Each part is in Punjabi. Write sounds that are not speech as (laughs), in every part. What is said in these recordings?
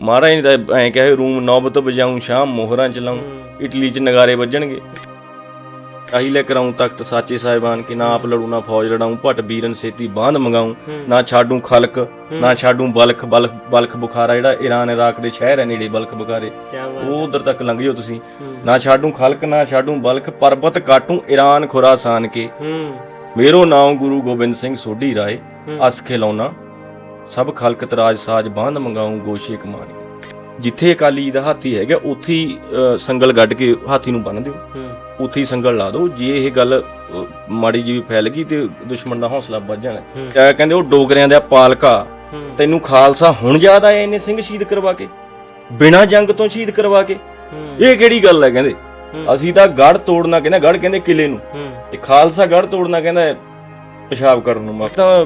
ਮਹਾਰਾਜ ਨੇ ਤਾਂ ਐਂ ਕਹੇ ਰੂਮ ਨੌਬਤ ਵਜਾਉਂ ਸ਼ਾਮ ਮੋਹਰਾਂ ਚਲਾਉਂ ਇਟਲੀ ਚ ਨਗਾਰੇ ਵੱਜਣਗੇ। ਆਹੀ ਲੈ ਕਰਾਉਂ ਤਖਤ ਸਾਚੇ ਸਾਹਿਬਾਨ ਕਿ ਨਾ ਆਪ ਲੜੂ ਨਾ ਫੌਜ ਲੜਾਉਂ ਭਟ ਬੀਰਨ ਸੇਤੀ ਬਾਂਧ ਮੰਗਾਉਂ ਨਾ ਛਾਡੂ ਖਲਕ ਨਾ ਛਾਡੂ ਬਲਖ ਬਲਖ ਬਲਖ ਬੁਖਾਰਾ ਜਿਹੜਾ ਈਰਾਨ ਇਰਾਕ ਦੇ ਸ਼ਹਿਰ ਹੈ ਨੇੜੇ ਬਲਖ ਬੁਖਾਰੇ। ਉਹ ਉਧਰ ਤੱਕ ਲੰਘ ਜਾਓ ਤੁਸੀਂ। ਨਾ ਛਾਡੂ ਖਲਕ ਨਾ ਛਾਡੂ ਬਲਖ ਪਰਬਤ ਕਾਟੂ ਈਰਾਨ ਖੁਰਾਸਾਨ ਕੇ। ਮੇਰੋ ਨਾਮ ਗੁਰੂ ਗੋਬਿੰਦ ਸਿੰਘ ਸੋਢੀ ਰਾਏ ਅਸ ਖਿਲਾਉਣਾ ਸਭ ਖਲਕ ਤਰਾਜ ਸਾਜ ਬਾਂਧ ਮੰਗਾਉਂ ਗੋਸ਼ੇ ਕਮਾਨ। ਜਿੱਥੇ ਅਕਾਲੀ ਜੀ ਦਾ ਹਾਥੀ ਹੈਗਾ ਉੱਥੇ ਹੀ ਸੰਗਲ ਗੱਡ ਕੇ ਹਾਥੀ ਨੂੰ ਬੰਨ ਦਿਓ। ਉੱਥੇ ਹੀ ਸੰਗਲ ਲਾ ਦਿਓ। ਜੇ ਇਹ ਗੱਲ ਮਾੜੀ ਜਿਹੀ ਵੀ ਫੈਲ ਗਈ ਤੇ ਦੁਸ਼ਮਣ ਦਾ ਹੌਸਲਾ ਵੱਧ ਜਾਣਾ। ਕਹਿੰਦੇ ਉਹ ਡੋਗਰਿਆਂ ਦਾ ਪਾਲਕਾ। ਤੈਨੂੰ ਖਾਲਸਾ ਹੁਣ ਯਾਦ ਆਇਆ ਇਹਨੇ ਸਿੰਘ ਸ਼ਹੀਦ ਕਰਵਾ ਕੇ? ਬਿਨਾਂ ਜੰਗ ਤੋਂ ਸ਼ਹੀਦ ਕਰਵਾ ਕੇ। ਇਹ ਕਿਹੜੀ ਗੱਲ ਹੈ ਕਹਿੰਦੇ? ਅਸੀਂ ਤਾਂ ਗੜ ਤੋੜਨਾ ਕਹਿੰਦਾ ਗੜ ਕਹਿੰਦੇ ਕਿਲੇ ਨੂੰ। ਤੇ ਖਾਲਸਾ ਗੜ ਤੋੜਨਾ ਕਹਿੰਦਾ ਪਿਸ਼ਾਬ ਕਰਨ ਨੂੰ। ਮਾਫ ਤਾਂ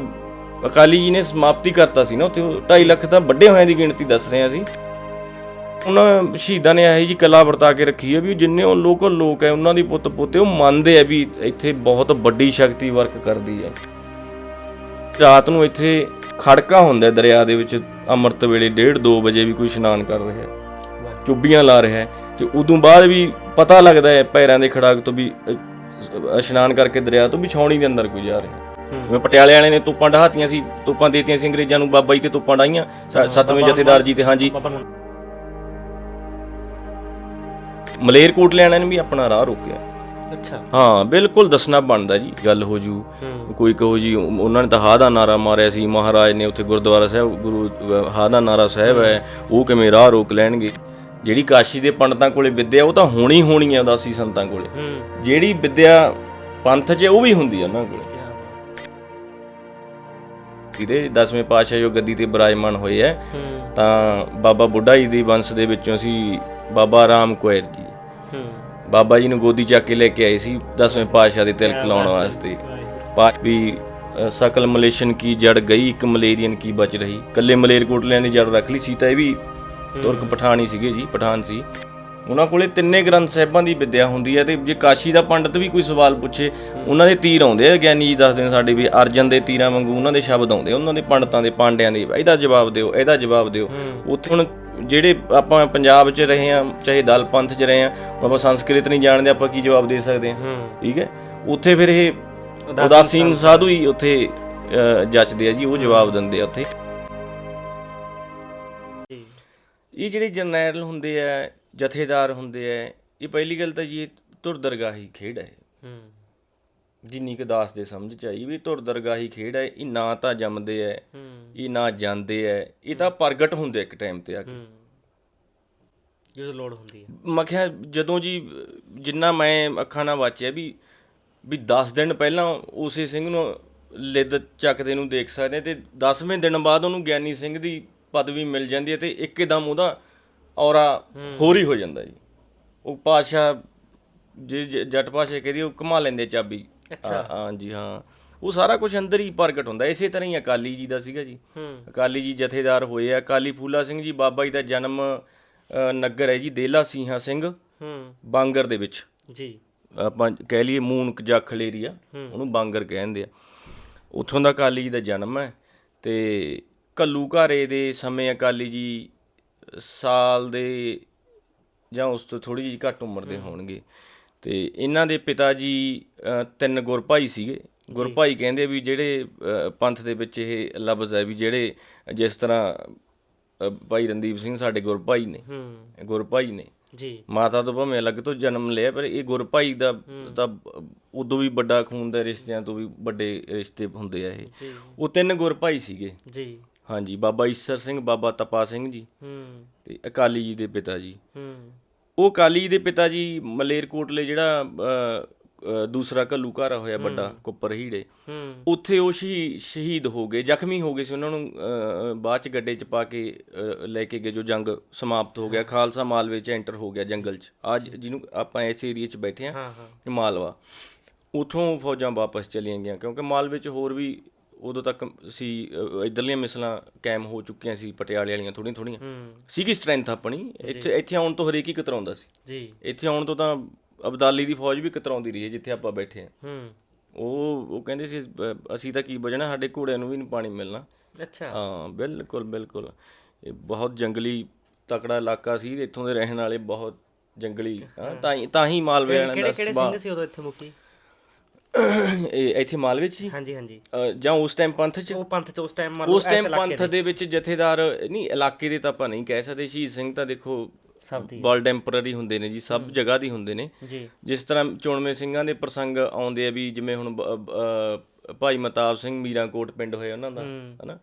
ਅਕਾਲੀ ਜੀ ਨੇ ਸਮਾਪਤੀ ਕਰਤਾ ਸੀ ਨਾ, ਉੱਥੇ 2.5 ਲੱਖ ਤਾਂ ਵੱਡੇ ਹੋਇਆਂ ਦੀ ਗਿਣਤੀ ਦੱਸ ਰਹੇ ਆ ਸੀ ਉਹਨਾਂ ਸ਼ਹੀਦਾਂ ਨੇ ਇਹੋ ਜੀ ਕਲਾ ਵਰਤਾ ਕੇ ਰੱਖੀ ਹੈ ਵੀ ਜਿੰਨੇ ਉਹ ਲੋਕਲ ਲੋਕ ਹੈ, ਉਹਨਾਂ ਦੀ ਪੁੱਤ ਪੋਤੇ, ਉਹ ਮੰਨਦੇ ਆ ਵੀ ਇੱਥੇ ਬਹੁਤ ਵੱਡੀ ਸ਼ਕਤੀ ਵਰਕ ਕਰਦੀ ਹੈ ਰਾਤ ਨੂੰ ਇੱਥੇ ਖੜਕਾ ਹੁੰਦਾ ਦਰਿਆ ਦੇ ਵਿੱਚ, ਅੰਮ੍ਰਿਤ ਵੇਲੇ 1:30 2 ਵਜੇ ਵੀ ਕੋਈ ਇਸ਼ਨਾਨ ਕਰ ਰਿਹਾ ਹੈ। ਚੁੱਬੀਆਂ ਲਾ ਰਿਹਾ ਹੈ ਤੇ ਉਦੋਂ ਬਾਅਦ ਵੀ ਪਤਾ ਲੱਗਦਾ ਹੈ ਪੈਰਾਂ ਦੇ ਖੜਾਕ ਤੋਂ ਵੀ ਇਸ਼ਨਾਨ ਕਰਕੇ ਦਰਿਆ ਤੋਂ ਵੀ ਛਾਉਣੀ ਦੇ ਅੰਦਰ ਕੋਈ ਜਾ ਰਿਹਾ ਜਿਵੇਂ ਪਟਿਆਲੇ ਵਾਲੇ ਨੇ ਤੋਪਾਂ ਢਾਹਤੀਆਂ ਸੀ ਤੋਪਾਂ ਦੇਤੀਆਂ ਸੀ ਅੰਗਰੇਜ਼ਾਂ ਨੂੰ ਬਾਬਾ ਜੀ ਤੇ ਤੋਪਾਂ ਡਾਈਆਂ ਸ- ਸੱਤਵੇਂ ਜਥੇਦਾਰ ਜੀ ਤੇ ਹਾਂਜੀ। ਬਾਬਾ ਨੂੰ ਮਲੇਰਕੋਟਲੇ ਵਾਲਿਆਂ ਨੇ ਵੀ ਆਪਣਾ ਰਾਹ ਰੋਕਿਆ। ਅੱਛਾ। ਹਾਂ ਬਿਲਕੁਲ ਦੱਸਣਾ ਬਣਦਾ ਜੀ ਗੱਲ ਹੋ ਜੂ। ਹੂੰ। ਕੋਈ ਕਹੋ ਜੀ ਉਹ- ਉਹਨਾਂ ਨੇ ਤਾਂ ਹਾ ਦਾ ਨਾਰਾ ਮਾਰਿਆ ਸੀ ਮਹਾਰਾਜ ਨੇ ਉੱਥੇ ਗੁਰਦੁਆਰਾ ਸਾਹਿਬ ਗੁਰੂ ਹਾ ਦਾ ਨਾਰਾ ਸਾਹਿਬ ਹੈ ਉਹ ਕਿਵੇਂ ਰਾਹ ਰੋਕ ਲੈਣਗੇ? ਜਿਹੜੀ ਕਾਸ਼ੀ ਦੇ ਪੰਡਤਾਂ ਕੋਲੇ ਵਿਦਿਆ ਉਹ ਤਾਂ ਹੋਣੀ ਹੋਣੀ ਹੈ ਉਦਾਸੀ ਸੰਤਾਂ ਕੋਲੇ। ਹੂੰ। ਜਿਹੜੀ ਵਿਦਿਆ ਪੰਥ 'ਚ ਹੈ, ਉਹ ਵੀ ਹੁੰਦੀ ਹੈ ਉਹਨਾਂ ਕੋਲੇ। ਜਿਹਦੇ 10ਵੇਂ ਪਾਤਸ਼ਾਹ ਜੋ ਗੱਦੀ ਤੇ ਬਿਰਾਜਮਾਨ ਹੋਏ ਹੂੰ ਤਾਂ ਬਾਬਾ ਬੁੱਢਾ ਜੀ ਦੀ ਵੰਸ਼ ਦੇ ਵਿੱਚੋਂ ਸੀ ਬਾਬਾ ਰਾਮ ਕੋਇਰ ਜੀ। ਬਾਬਾ ਜੀ ਨੂੰ ਗੋਦੀ ਚੱਕ ਕੇ ਲੈ ਕੇ ਆਏ ਸੀ 10ਵੇਂ ਪਾਤਸ਼ਾਹ ਦੇ ਤਿਲਕ ਲਾਉਣ ਵਾਸਤੇ। ਪਾ ਵੀ ਸਕਲ ਮਲੇਸ਼ਨ ਕੀ ਜੜ ਗਈ ਇੱਕ ਮਲੇਰੀਅਨ ਕੀ ਬਚ ਰਹੀ। ਕੱਲੇ ਮਲੇਰਕੋਟਲਿਆਂ ਦੀ ਜੜ ਰੱਖ ਲਈ ਸੀ ਤਾਂ ਇਹ ਵੀ ਤੁਰਕ ਪਠਾਨੀ ਸੀਗੇ ਜੀ ਪਠਾਨ ਸੀ। ਉਹਨਾਂ ਕੋਲੇ ਤਿੰਨੇ ਗ੍ਰੰਥ ਸਾਹਿਬਾਂ ਦੀ ਵਿਦਿਆ ਹੁੰਦੀ ਹੈ ਤੇ ਜੇ ਕਾਸ਼ੀ ਦਾ ਪੰਡਤ ਵੀ ਕੋਈ ਸਵਾਲ ਪੁੱਛੇ ਉਹਨਾਂ ਦੇ ਤੀਰ ਆਉਂਦੇ ਆ ਗਿਆਨੀ ਜੀ ਦੱਸਦੇ ਨੇ ਸਾਡੇ ਵੀ ਅਰਜਨ ਦੇ ਤੀਰਾਂ ਵਾਂਗੂ ਉਹਨਾਂ ਦੇ ਸ਼ਬਦ ਆਉਂਦੇ ਆ, ਉਹਨਾਂ ਦੇ ਪੰਡਤਾਂ ਦੇ ਪਾਂਡਿਆਂ ਦੇ ਇਹਦਾ ਜਵਾਬ ਦਿਓ ਇਹਦਾ ਜਵਾਬ ਦਿਓ। ਉੱਥੇ ਹੁਣ ਜਿਹੜੇ ਆਪਾਂ ਪੰਜਾਬ 'ਚ ਰਹੇ ਆ ਚਾਹੇ ਦਲ ਪੰਥ 'ਚ ਰਹੇ ਆ ਆਪਾਂ ਸੰਸਕ੍ਰਿਤ ਨਹੀਂ ਜਾਣਦੇ ਆਪਾਂ ਕੀ ਜਵਾਬ ਦੇ ਸਕਦੇ ਹਾਂ? ਹੂੰ। ਠੀਕ ਹੈ? ਉੱਥੇ ਫਿਰ ਇਹ ਉਦਾਸੀਨ ਸਾਧੂ। ਹੀ ਉੱਥੇ ਜੱਚਦੇ ਆ ਜੀ ਉਹ ਜਵਾਬ ਦਿੰਦੇ ਆ ਉੱਥੇ। ਇਹ ਜਿਹੜੇ ਜਰਨੈਲ ਹੁੰਦੇ ਆ ਜਥੇਦਾਰ ਹੁੰਦੇ ਆ ਇਹ ਪਹਿਲੀ ਗੱਲ ਤਾਂ ਜੀ ਇਹ ਧੁਰ ਦਰਗਾਹੀ ਖੇਡ ਹੈ ਹੂੰ। ਜਿੰਨੀ ਕੁ ਦਾਸ ਦੇ ਸਮਝ ਚ ਆਈ ਵੀ ਧੁਰ ਦਰਗਾਹੀ ਖੇਡ ਹੈ ਇਹ ਨਾ ਤਾਂ ਜੰਮਦੇ ਐ ਹੂੰ। ਇਹ ਨਾ ਜਾਂਦੇ ਐ ਇਹ ਤਾਂ ਪ੍ਰਗਟ ਹੁੰਦੇ ਇੱਕ ਟਾਈਮ ਤੇ ਆ ਕੇ। ਜਦੋਂ ਲੋੜ ਹੁੰਦੀ ਹੈ ਮੈਂ ਕਿਹਾ ਜਦੋਂ ਜੀ ਜਿੰਨਾ ਮੈਂ ਅੱਖਾਂ ਨਾਲ ਵਾਚਿਆ ਵੀ ਵੀ 10 ਦਿਨ ਪਹਿਲਾਂ ਉਸੇ ਸਿੰਘ ਨੂੰ ਲਿੱਦ ਚੱਕਦੇ ਨੂੰ ਦੇਖ ਸਕਦੇ ਤੇ 10ਵੇਂ ਦਿਨ ਬਾਅਦ ਉਹਨੂੰ ਗਿਆਨੀ ਸਿੰਘ ਦੀ ਪਦਵੀ ਮਿਲ ਜਾਂਦੀ ਹੈ ਤੇ ਇੱਕਦਮ ਉਹਦਾ ਔਰਾ ਹੋਰ ਹੀ ਹੋ ਜਾਂਦਾ ਜੀ। ਉਹ ਪਾਸ਼ਾ ਜੇ ਜੱਟ ਪਾਸ਼ਾ ਕਹਦੀ ਉਹ ਘੁਮਾ ਲੈਂਦੇ ਚਾਬੀ। ਅੱਛਾ। ਹਾਂ ਜੀ ਹਾਂ। ਉਹ ਸਾਰਾ ਕੁਝ ਅੰਦਰ ਹੀ ਪ੍ਰਗਟ ਹੁੰਦਾ। ਇਸੇ ਤਰ੍ਹਾਂ ਹੀ ਅਕਾਲੀ ਜੀ ਦਾ ਸੀਗਾ ਜੀ। ਅਕਾਲੀ ਜੀ ਜਥੇਦਾਰ ਹੋਏ ਆ। ਅਕਾਲੀ ਫੂਲਾ ਸਿੰਘ ਜੀ ਬਾਬਾ ਜੀ ਦਾ ਜਨਮ ਨਗਰ ਹੈ ਜੀ ਦੇਲਾ ਸਿੰਘਾ ਸਿੰਘ ਹੂੰ। ਬਾਂਗਰ ਦੇ ਵਿੱਚ। ਜੀ। ਆਪਾਂ ਕਹਿ ਲਈਏ ਮੂਨਕ ਜਾਖਲ ਏਰੀਆ ਉਹਨੂੰ ਬਾਂਗਰ ਕਹਿੰਦੇ ਆ। ਉੱਥੋਂ ਦਾ ਅਕਾਲੀ ਜੀ ਦਾ ਜਨਮ ਹੈ। ਤੇ ਕੱਲੂ ਘਾਰੇ ਦੇ ਸਮੇਂ ਅਕਾਲੀ ਜੀ ਸਾਲ ਦੇ ਜਾਂ ਉਸ ਤੋਂ ਥੋੜੀ ਜਿਹੀ ਘੱਟ ਉਮਰ ਦੇ ਹੋਣਗੇ। ਤੇ ਇਹਨਾਂ ਦੇ ਪਿਤਾ ਜੀ ਤਿੰਨ ਗੁਰਭਾਈ ਸੀਗੇ। ਗੁਰਭਾਈ ਕਹਿੰਦੇ ਵੀ ਜਿਹੜੇ ਪੰਥ ਦੇ ਵਿੱਚ ਇਹ ਲਫ਼ਜ਼ ਹੈ ਵੀ ਜਿਹੜੇ ਜਿਸ ਤਰ੍ਹਾਂ ਭਾਈ ਰਣਦੀਪ ਸਿੰਘ ਸਾਡੇ ਗੁਰਭਾਈ ਨੇ। ਹੂੰ। ਗੁਰਭਾਈ ਨੇ। ਜੀ। ਮਾਤਾ ਤੋਂ ਭਾਵੇਂ ਅਲੱਗ ਤੋਂ ਜਨਮ ਲਿਆ ਪਰ ਇਹ ਗੁਰਭਾਈ ਦਾ ਤਾਂ ਉਦੋਂ ਵੀ ਵੱਡਾ ਖੂਨ ਦੇ ਰਿਸ਼ਤਿਆਂ ਤੋਂ ਵੀ ਵੱਡੇ ਰਿਸ਼ਤੇ ਹੁੰਦੇ ਆ ਇਹ। ਉਹ ਤਿੰਨ ਗੁਰਭਾਈ ਸੀਗੇ। ਜੀ। ਹਾਂਜੀ ਬਾਬਾ ਈਸਰ ਸਿੰਘ ਬਾਬਾ ਤਪਾ ਸਿੰਘ ਜੀ ਹੂੰ। ਤੇ ਅਕਾਲੀ ਜੀ ਦੇ ਪਿਤਾ ਜੀ। ਹੂੰ। ਉਹ ਅਕਾਲੀ ਜੀ ਦੇ ਪਿਤਾ ਜੀ ਮਲੇਰਕੋਟਲੇ ਜਿਹੜਾ ਅ, ਦੂਸਰਾ ਘੱਲੂ ਘਾਰਾ ਹੋਇਆ ਵੱਡਾ ਕੁੱਪਰ ਹੀੜੇ। ਹੂੰ। ਉੱਥੇ ਉਹ ਸ਼ਹੀ- ਸ਼ਹੀਦ ਹੋ ਗਏ ਜ਼ਖਮੀ ਹੋ ਗਏ ਸੀ ਉਹਨਾਂ ਨੂੰ ਅ, ਬਾਅਦ ਚ ਗੱਡੇ ਚ ਪਾ ਕੇ ਅ, ਲੈ ਕੇ ਗਏ ਜੋ ਜੰਗ ਸਮਾਪਤ ਹੋ ਗਿਆ ਖਾਲਸਾ ਮਾਲਵੇ ਚ ਐਂਟਰ ਹੋ ਗਿਆ ਜੰਗਲ ਚ। ਅੱਜ ਜਿਹਨੂੰ ਆਪਾਂ ਇਸ ਏਰੀਆ ਚ ਬੈਠੇ ਆ ਹਾਂ ਹਾਂ। ਮਾਲਵਾ। ਉਥੋਂ ਫੌਜਾਂ ਵਾਪਸ ਚਲੀਆਂ ਗਈਆਂ ਕਿਉਂਕਿ ਮਾਲਵੇ ਚ ਹੋਰ ਵੀ ਉਦੋਂ ਤੱਕ ਸੀ ਇੱਧਰਲੀਆਂ ਮਿਸਲਾਂ ਕਾਇਮ ਹੋ ਚੁੱਕੀਆਂ ਸੀ ਪਟਿਆਲੇ ਵਾਲੀਆਂ ਥੋੜੀਆਂ ਥੋੜੀਆਂ ਹੂੰ ਸੀਗੀ ਸਟਰੈਂਥ ਆਪਣੀ? ਇੱਥੇ ਇੱਥੇ ਆਉਣ ਤੋਂ ਹਰੇਕ ਹੀ ਕਤਰਾਉਂਦਾ ਸੀ। ਜੀ। ਇੱਥੇ ਆਉਣ ਤੋਂ ਤਾਂ ਅਬਦਾਲੀ ਦੀ ਫੌਜ ਵੀ ਕਤਰਾਉਂਦੀ ਰਹੀ ਹੈ ਜਿੱਥੇ ਆਪਾਂ ਬੈਠੇ ਆ ਹੂੰ। ਉਹ ਉਹ ਕਹਿੰਦੇ ਸੀ ਅਸੀਂ ਤਾਂ ਕੀ ਬਜਣਾ ਸਾਡੇ ਘੋੜਿਆਂ ਨੂੰ ਵੀ ਨਹੀਂ ਪਾਣੀ ਮਿਲਣਾ। ਅੱਛਾ। ਹਾਂ ਬਿਲਕੁਲ ਬਿਲਕੁਲ। ਇਹ ਬਹੁਤ ਜੰਗਲੀ ਤਕੜਾ ਇਲਾਕਾ ਸੀ ਇੱਥੋਂ ਦੇ ਰਹਿਣ ਵਾਲੇ ਬਹੁਤ ਜੰਗਲੀ ਹਾਂ, ਤਾਂ ਹੀ ਤਾਂ ਹੀ ਮਾਲਵੇ ਵਾਲਿਆਂ ਕਿਹੜੇ ਦਾ ਕਿਹੜੇ ਸੁਭਾਅ। ਸਿੰਘ ਸੀ ਉਦੋਂ ਇੱਥੇ ਮੁਖੀ? ਇਹ ਇੱਥੇ ਮਾਲਵੇ 'ਚ ਸੀ? ਹਾਂਜੀ ਹਾਂਜੀ। ਅ, ਜਾਂ ਉਸ ਟਾਈਮ ਪੰਥ 'ਚ? ਉਹ ਪੰਥ ਚ ਉਸ ਟਾਈਮ ਮੰਨ ਲਓ ਉਸ ਇਸ ਟਾਈਮ ਇਲਾਕੇ ਪੰਥ ਦੇ। ਵਿੱਚ ਜਥੇਦਾਰ ਨਹੀਂ ਇਲਾਕੇ ਦੇ ਤਾਂ ਆਪਾਂ ਨਹੀਂ ਕਹਿ ਸਕਦੇ। ਸ਼ਹੀਦ ਸਿੰਘ ਤਾਂ ਦੇਖੋ ਸਭ ਦੀ ਵਰਲਡ ਟੈਂਪਰਰੀ ਹੁੰਦੇ ਨੇ ਜੀ ਸਭ ਜਗ੍ਹਾ ਦੀ ਹੁੰਦੇ ਨੇ। ਜੀ। ਜਿਸ ਤਰ੍ਹਾਂ ਚੋਣਵੇਂ ਸਿੰਘਾਂ ਦੇ ਪ੍ਰਸੰਗ ਆਉਂਦੇ ਆ ਵੀ ਜਿਵੇਂ ਹੁਣ ਬ- ਅ, ਭਾਈ ਮਤਾਬ ਸਿੰਘ ਮੀਰਾਂਕੋਟ ਪਿੰਡ ਹੋਇਆ ਉਹਨਾਂ ਦਾ ਹਨਾ?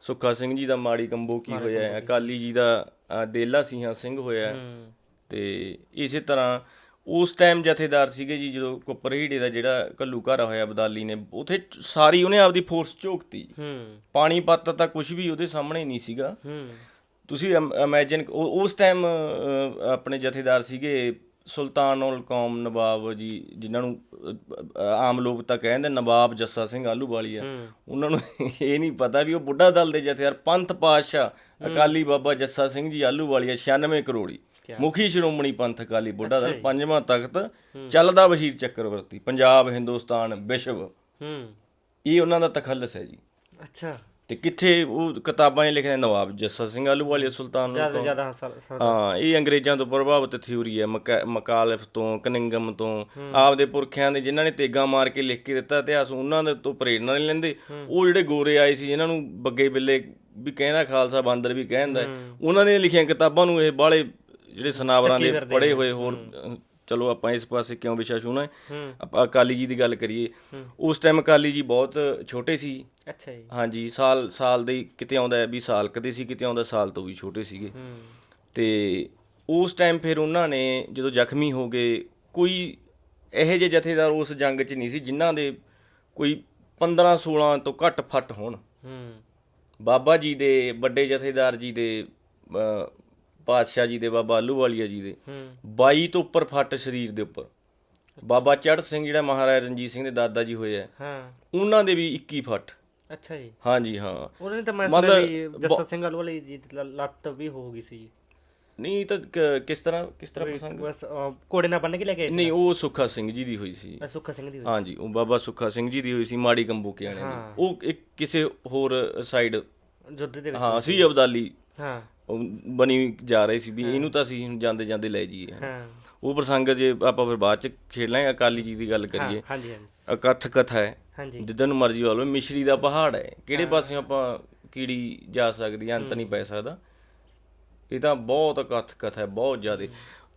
ਸੁੱਖਾ ਸਿੰਘ ਜੀ ਦਾ ਮਾੜੀ ਕੰਬੋ ਕੀ ਹੋਇਆ ਹੈ, ਅਕਾਲੀ ਜੀ ਦਾ ਅ, ਦੇਲਾ ਸਿੰਘਾ ਸਿੰਘ ਹੋਇਆ। ਤੇ ਇਸੇ ਤਰ੍ਹਾਂ ਉਸ ਟਾਈਮ ਜਥੇਦਾਰ ਸੀਗੇ ਜੀ ਜਦੋਂ ਕੁੱਪਰਹੀੜੇ ਦਾ ਜਿਹੜਾ ਕੱਲੂ ਘਰ ਹੋਇਆ ਬਦਾਲੀ ਨੇ ਉਥੇ ਸਾਰੀ ਉਹਨੇ ਆਪਦੀ ਫੋਰਸ ਝੋਕਤੀ। ਹੂੰ। ਪਾਣੀਪਤ ਤਾਂ ਕੁਝ ਵੀ ਉਹਦੇ ਸਾਹਮਣੇ ਨਹੀਂ ਸੀਗਾ। ਹੂੰ। ਤੁਸੀਂ ਇਮੇਜਿਨ ਉਸ ਟਾਈਮ ਆਪਣੇ ਜਥੇਦਾਰ ਸੀਗੇ ਸੁਲਤਾਨੁਲ ਕੌਮ ਨਵਾਬ ਜੀ ਜਿਨ੍ਹਾਂ ਨੂੰ ਆਮ ਲੋਕ ਤਾਂ ਕਹਿੰਦੇ ਨਵਾਬ ਜੱਸਾ ਸਿੰਘ ਆਲੂਵਾਲੀਆ ਹੂੰ। ਉਹਨਾਂ ਨੂੰ ਇਹ ਨਹੀਂ ਪਤਾ ਵੀ ਉਹ ਬੁੱਢਾ ਦਲ ਦੇ ਜਥੇਦਾਰ ਪੰਥ ਪਾਤਸ਼ਾਹ ਅਕਾਲੀ ਬਾਬਾ ਜੱਸਾ ਸਿੰਘ ਜੀ ਆਲੂਵਾਲੀਆ 96 ਕਰੋੜੀ। ਮੁਖੀ ਸ਼੍ਰੋਮਣੀ ਪੰਥ ਅਕਾਲੀ ਬੁੱਢਾ ਦਲ ਪੰਜਵਾਂ ਤਖਤ ਚੱਲਦਾ ਵਹੀਰ ਚੱਕਰਵਰਤੀ ਪੰਜਾਬ ਹਿੰਦੁਸਤਾਨ ਵਿਸ਼ਵ। ਹੂੰ। ਇਹ ਉਹਨਾਂ ਦਾ ਤਖੱਲਸ ਹੈ ਜੀ। ਅੱਛਾ। ਤੇ ਕਿੱਥੇ ਉਹ ਕਿਤਾਬਾਂ 'ਚ ਲਿਖਿਆ ਨਵਾਬ ਜੱਸਾ ਸਿੰਘ ਆਲੂਵਾਲੀਆ ਸੁਲਤਾਨ ਜ਼ਿਆਦਾ ਜ਼ਿਆਦਾ ਹਾਂ ਇਹ ਅੰਗਰੇਜ਼ਾਂ ਤੋਂ ਪ੍ਰਭਾਵਿਤ ਥਿਊਰੀ ਹੈ ਮਕਾ- ਮਕਾਲਫ ਤੋਂ ਕਨਿੰਗਮ ਤੋਂ। ਆਪਦੇ ਪੁਰਖਿਆਂ ਦੇ ਜਿਨ੍ਹਾਂ ਨੇ ਤੇਗਾ ਮਾਰ ਕੇ ਲਿਖ ਕੇ ਦਿੱਤਾ ਇਤਿਹਾਸ ਉਹਨਾਂ ਦੇ ਤੋਂ ਪ੍ਰੇਰਣਾ ਨਹੀਂ ਲੈਂਦੇ। ਉਹ ਜਿਹੜੇ ਗੋਰੇ ਆਏ ਸੀ ਜਿਨ੍ਹਾਂ ਨੂੰ ਬੱਗੇ ਬਿੱਲੇ ਵੀ ਕਹਿੰਦਾ ਖਾਲਸਾ ਬਾਂਦਰ ਵੀ ਕਹਿੰਦਾ ਉਹਨਾਂ ਨੇ ਲਿਖੀਆਂ ਕਿਤਾਬਾਂ ਨੂੰ ਇਹ ਬਾਲੇ ਜਿਹੜੇ ਸਨਾਵਰਾਂ ਦੇ ਪੜੇ ਹੋਏ ਹੋਰ ਚਲੋ ਆਪਾਂ ਇਸ ਪਾਸੇ ਕਿਉਂ ਵਿਸ਼ਾ ਛੂਣਾ ਹੈ? ਆਪਾਂ ਅਕਾਲੀ ਜੀ ਦੀ ਗੱਲ ਕਰੀਏ। ਉਸ ਟਾਈਮ ਅਕਾਲੀ ਜੀ ਬਹੁਤ ਛੋਟੇ ਸੀ। ਅੱਛਾ ਜੀ। ਹਾਂਜੀ ਸਾਲ ਸਾਲ ਦੇ ਕਿਤੇ ਆਉਂਦਾ ਵੀ ਸਾਲ ਕਦੇ ਸੀ ਕਿਤੇ ਆਉਂਦਾ ਸਾਲ ਤੋਂ ਵੀ ਛੋਟੇ ਸੀਗੇ। ਤੇ ਉਸ ਟਾਈਮ ਫਿਰ ਉਹਨਾਂ ਨੇ ਜਦੋਂ ਜ਼ਖਮੀ ਹੋ ਗਏ ਕੋਈ ਇਹੋ ਜਿਹੇ ਜਥੇਦਾਰ ਉਸ ਜੰਗ 'ਚ ਨਹੀਂ ਸੀ ਜਿਨ੍ਹਾਂ ਦੇ ਕੋਈ 15 16 ਤੋਂ ਘੱਟ ਫੱਟ ਹੋਣ। ਹੂੰ। ਬਾਬਾ ਜੀ ਦੇ ਵੱਡੇ ਜਥੇਦਾਰ ਜੀ ਦੇ ਪਾਤਸ਼ਾਹ ਜੀ ਦੇ ਬਾਬਾ ਆਲੂਵਾਲੀਆ ਜੀ ਦੇ। ਹੂੰ। 22 ਤੋਂ ਉੱਪਰ ਫੱਟ ਸਰੀਰ ਦੇ ਉੱਪਰ। ਬਾਬਾ ਚੜ੍ਹ ਸਿੰਘ ਜਿਹੜਾ ਮਹਾਰਾਜਾ ਰਣਜੀਤ ਸਿੰਘ ਦੇ ਦਾਦਾ ਜੀ ਹੋਏ ਆ ਹਾਂ। ਉਹਨਾਂ ਦੇ ਵੀ 21 ਫੱਟ। ਅੱਛਾ ਜੀ। ਹਾਂਜੀ ਹਾਂ। ਉਹਨਾਂ ਨੇ ਤਾਂ ਮੈਂ ਮਤਲਬ ਜੱਸਾ ਸਿੰਘ ਵਾਲੀ ਜੀ ਲੱਤ ਵੀ ਹੋ ਗਈ ਸੀ ਨਹੀਂ ਤਾਂ ਕਿਸ ਤਰ੍ਹਾਂ ਕਿਸ ਤਰ੍ਹਾਂ ਪ੍ਰਸੰਗ? ਬਸ ਘੋੜੇ ਨਾਲ ਬੰਨ ਕੇ ਲੈ ਕੇ ਨਹੀਂ ਉਹ ਸੁੱਖਾ ਸਿੰਘ ਜੀ ਦੀ ਹੋਈ ਸੀ। ਸੁੱਖਾ ਸਿੰਘ ਦੀ ਹੋਈ ਹਾਂਜੀ ਉਹ ਬਾਬਾ ਸੁੱਖਾ ਸਿੰਘ ਜੀ ਦੀ ਹੋਈ ਸੀ ਮਾੜੀ ਕੰਬੂ ਕੇ ਆਣੇ ਹਾਂ। ਦੀ ਉਹ ਇੱਕ ਕਿਸੇ ਹੋਰ ਸਾਈਡ ਜੁੱਧ ਦੇ ਵਿੱਚ ਹਾਂ ਸੀ ਅਬਦਾਲੀ। ਹਾਂ। ਬਣੀ ਜਾ ਰਹੀ ਸੀ ਵੀ ਇਹਨੂੰ ਤਾਂ ਅਸੀਂ ਹੁਣ ਜਾਂਦੇ ਜਾਂਦੇ ਲੈ ਜਾਈਏ। ਹਾਂ। ਉਹ ਪ੍ਰਸੰਗ ਜੇ ਆਪਾਂ ਫਿਰ ਬਾਅਦ ਚ ਛੇੜ ਲਾਂਗੇ ਅਕਾਲੀ ਜੀ ਦੀ ਗੱਲ ਕਰੀਏ। ਹਾਂਜੀ ਹਾਂਜੀ। ਅਕਥ ਕਥਾ ਹੈ। ਹਾਂਜੀ। ਜਿੱਦਾਂ ਨੂੰ ਮਰਜ਼ੀ ਵਾਲੋ ਮਿਸ਼ਰੀ ਦਾ ਪਹਾੜ ਹੈ। ਕਿਹੜੇ ਪਾਸਿਓਂ ਆਪਾਂ ਕੀੜੀ ਜਾ ਸਕਦੀ ਹੈ, ਅੰਤ ਨਹੀਂ ਪੈ ਸਕਦਾ। ਇਹ ਤਾਂ ਬਹੁਤ ਅਕਥ ਕਥਾ ਹੈ ਬਹੁਤ ਜ਼ਿਆਦਾ।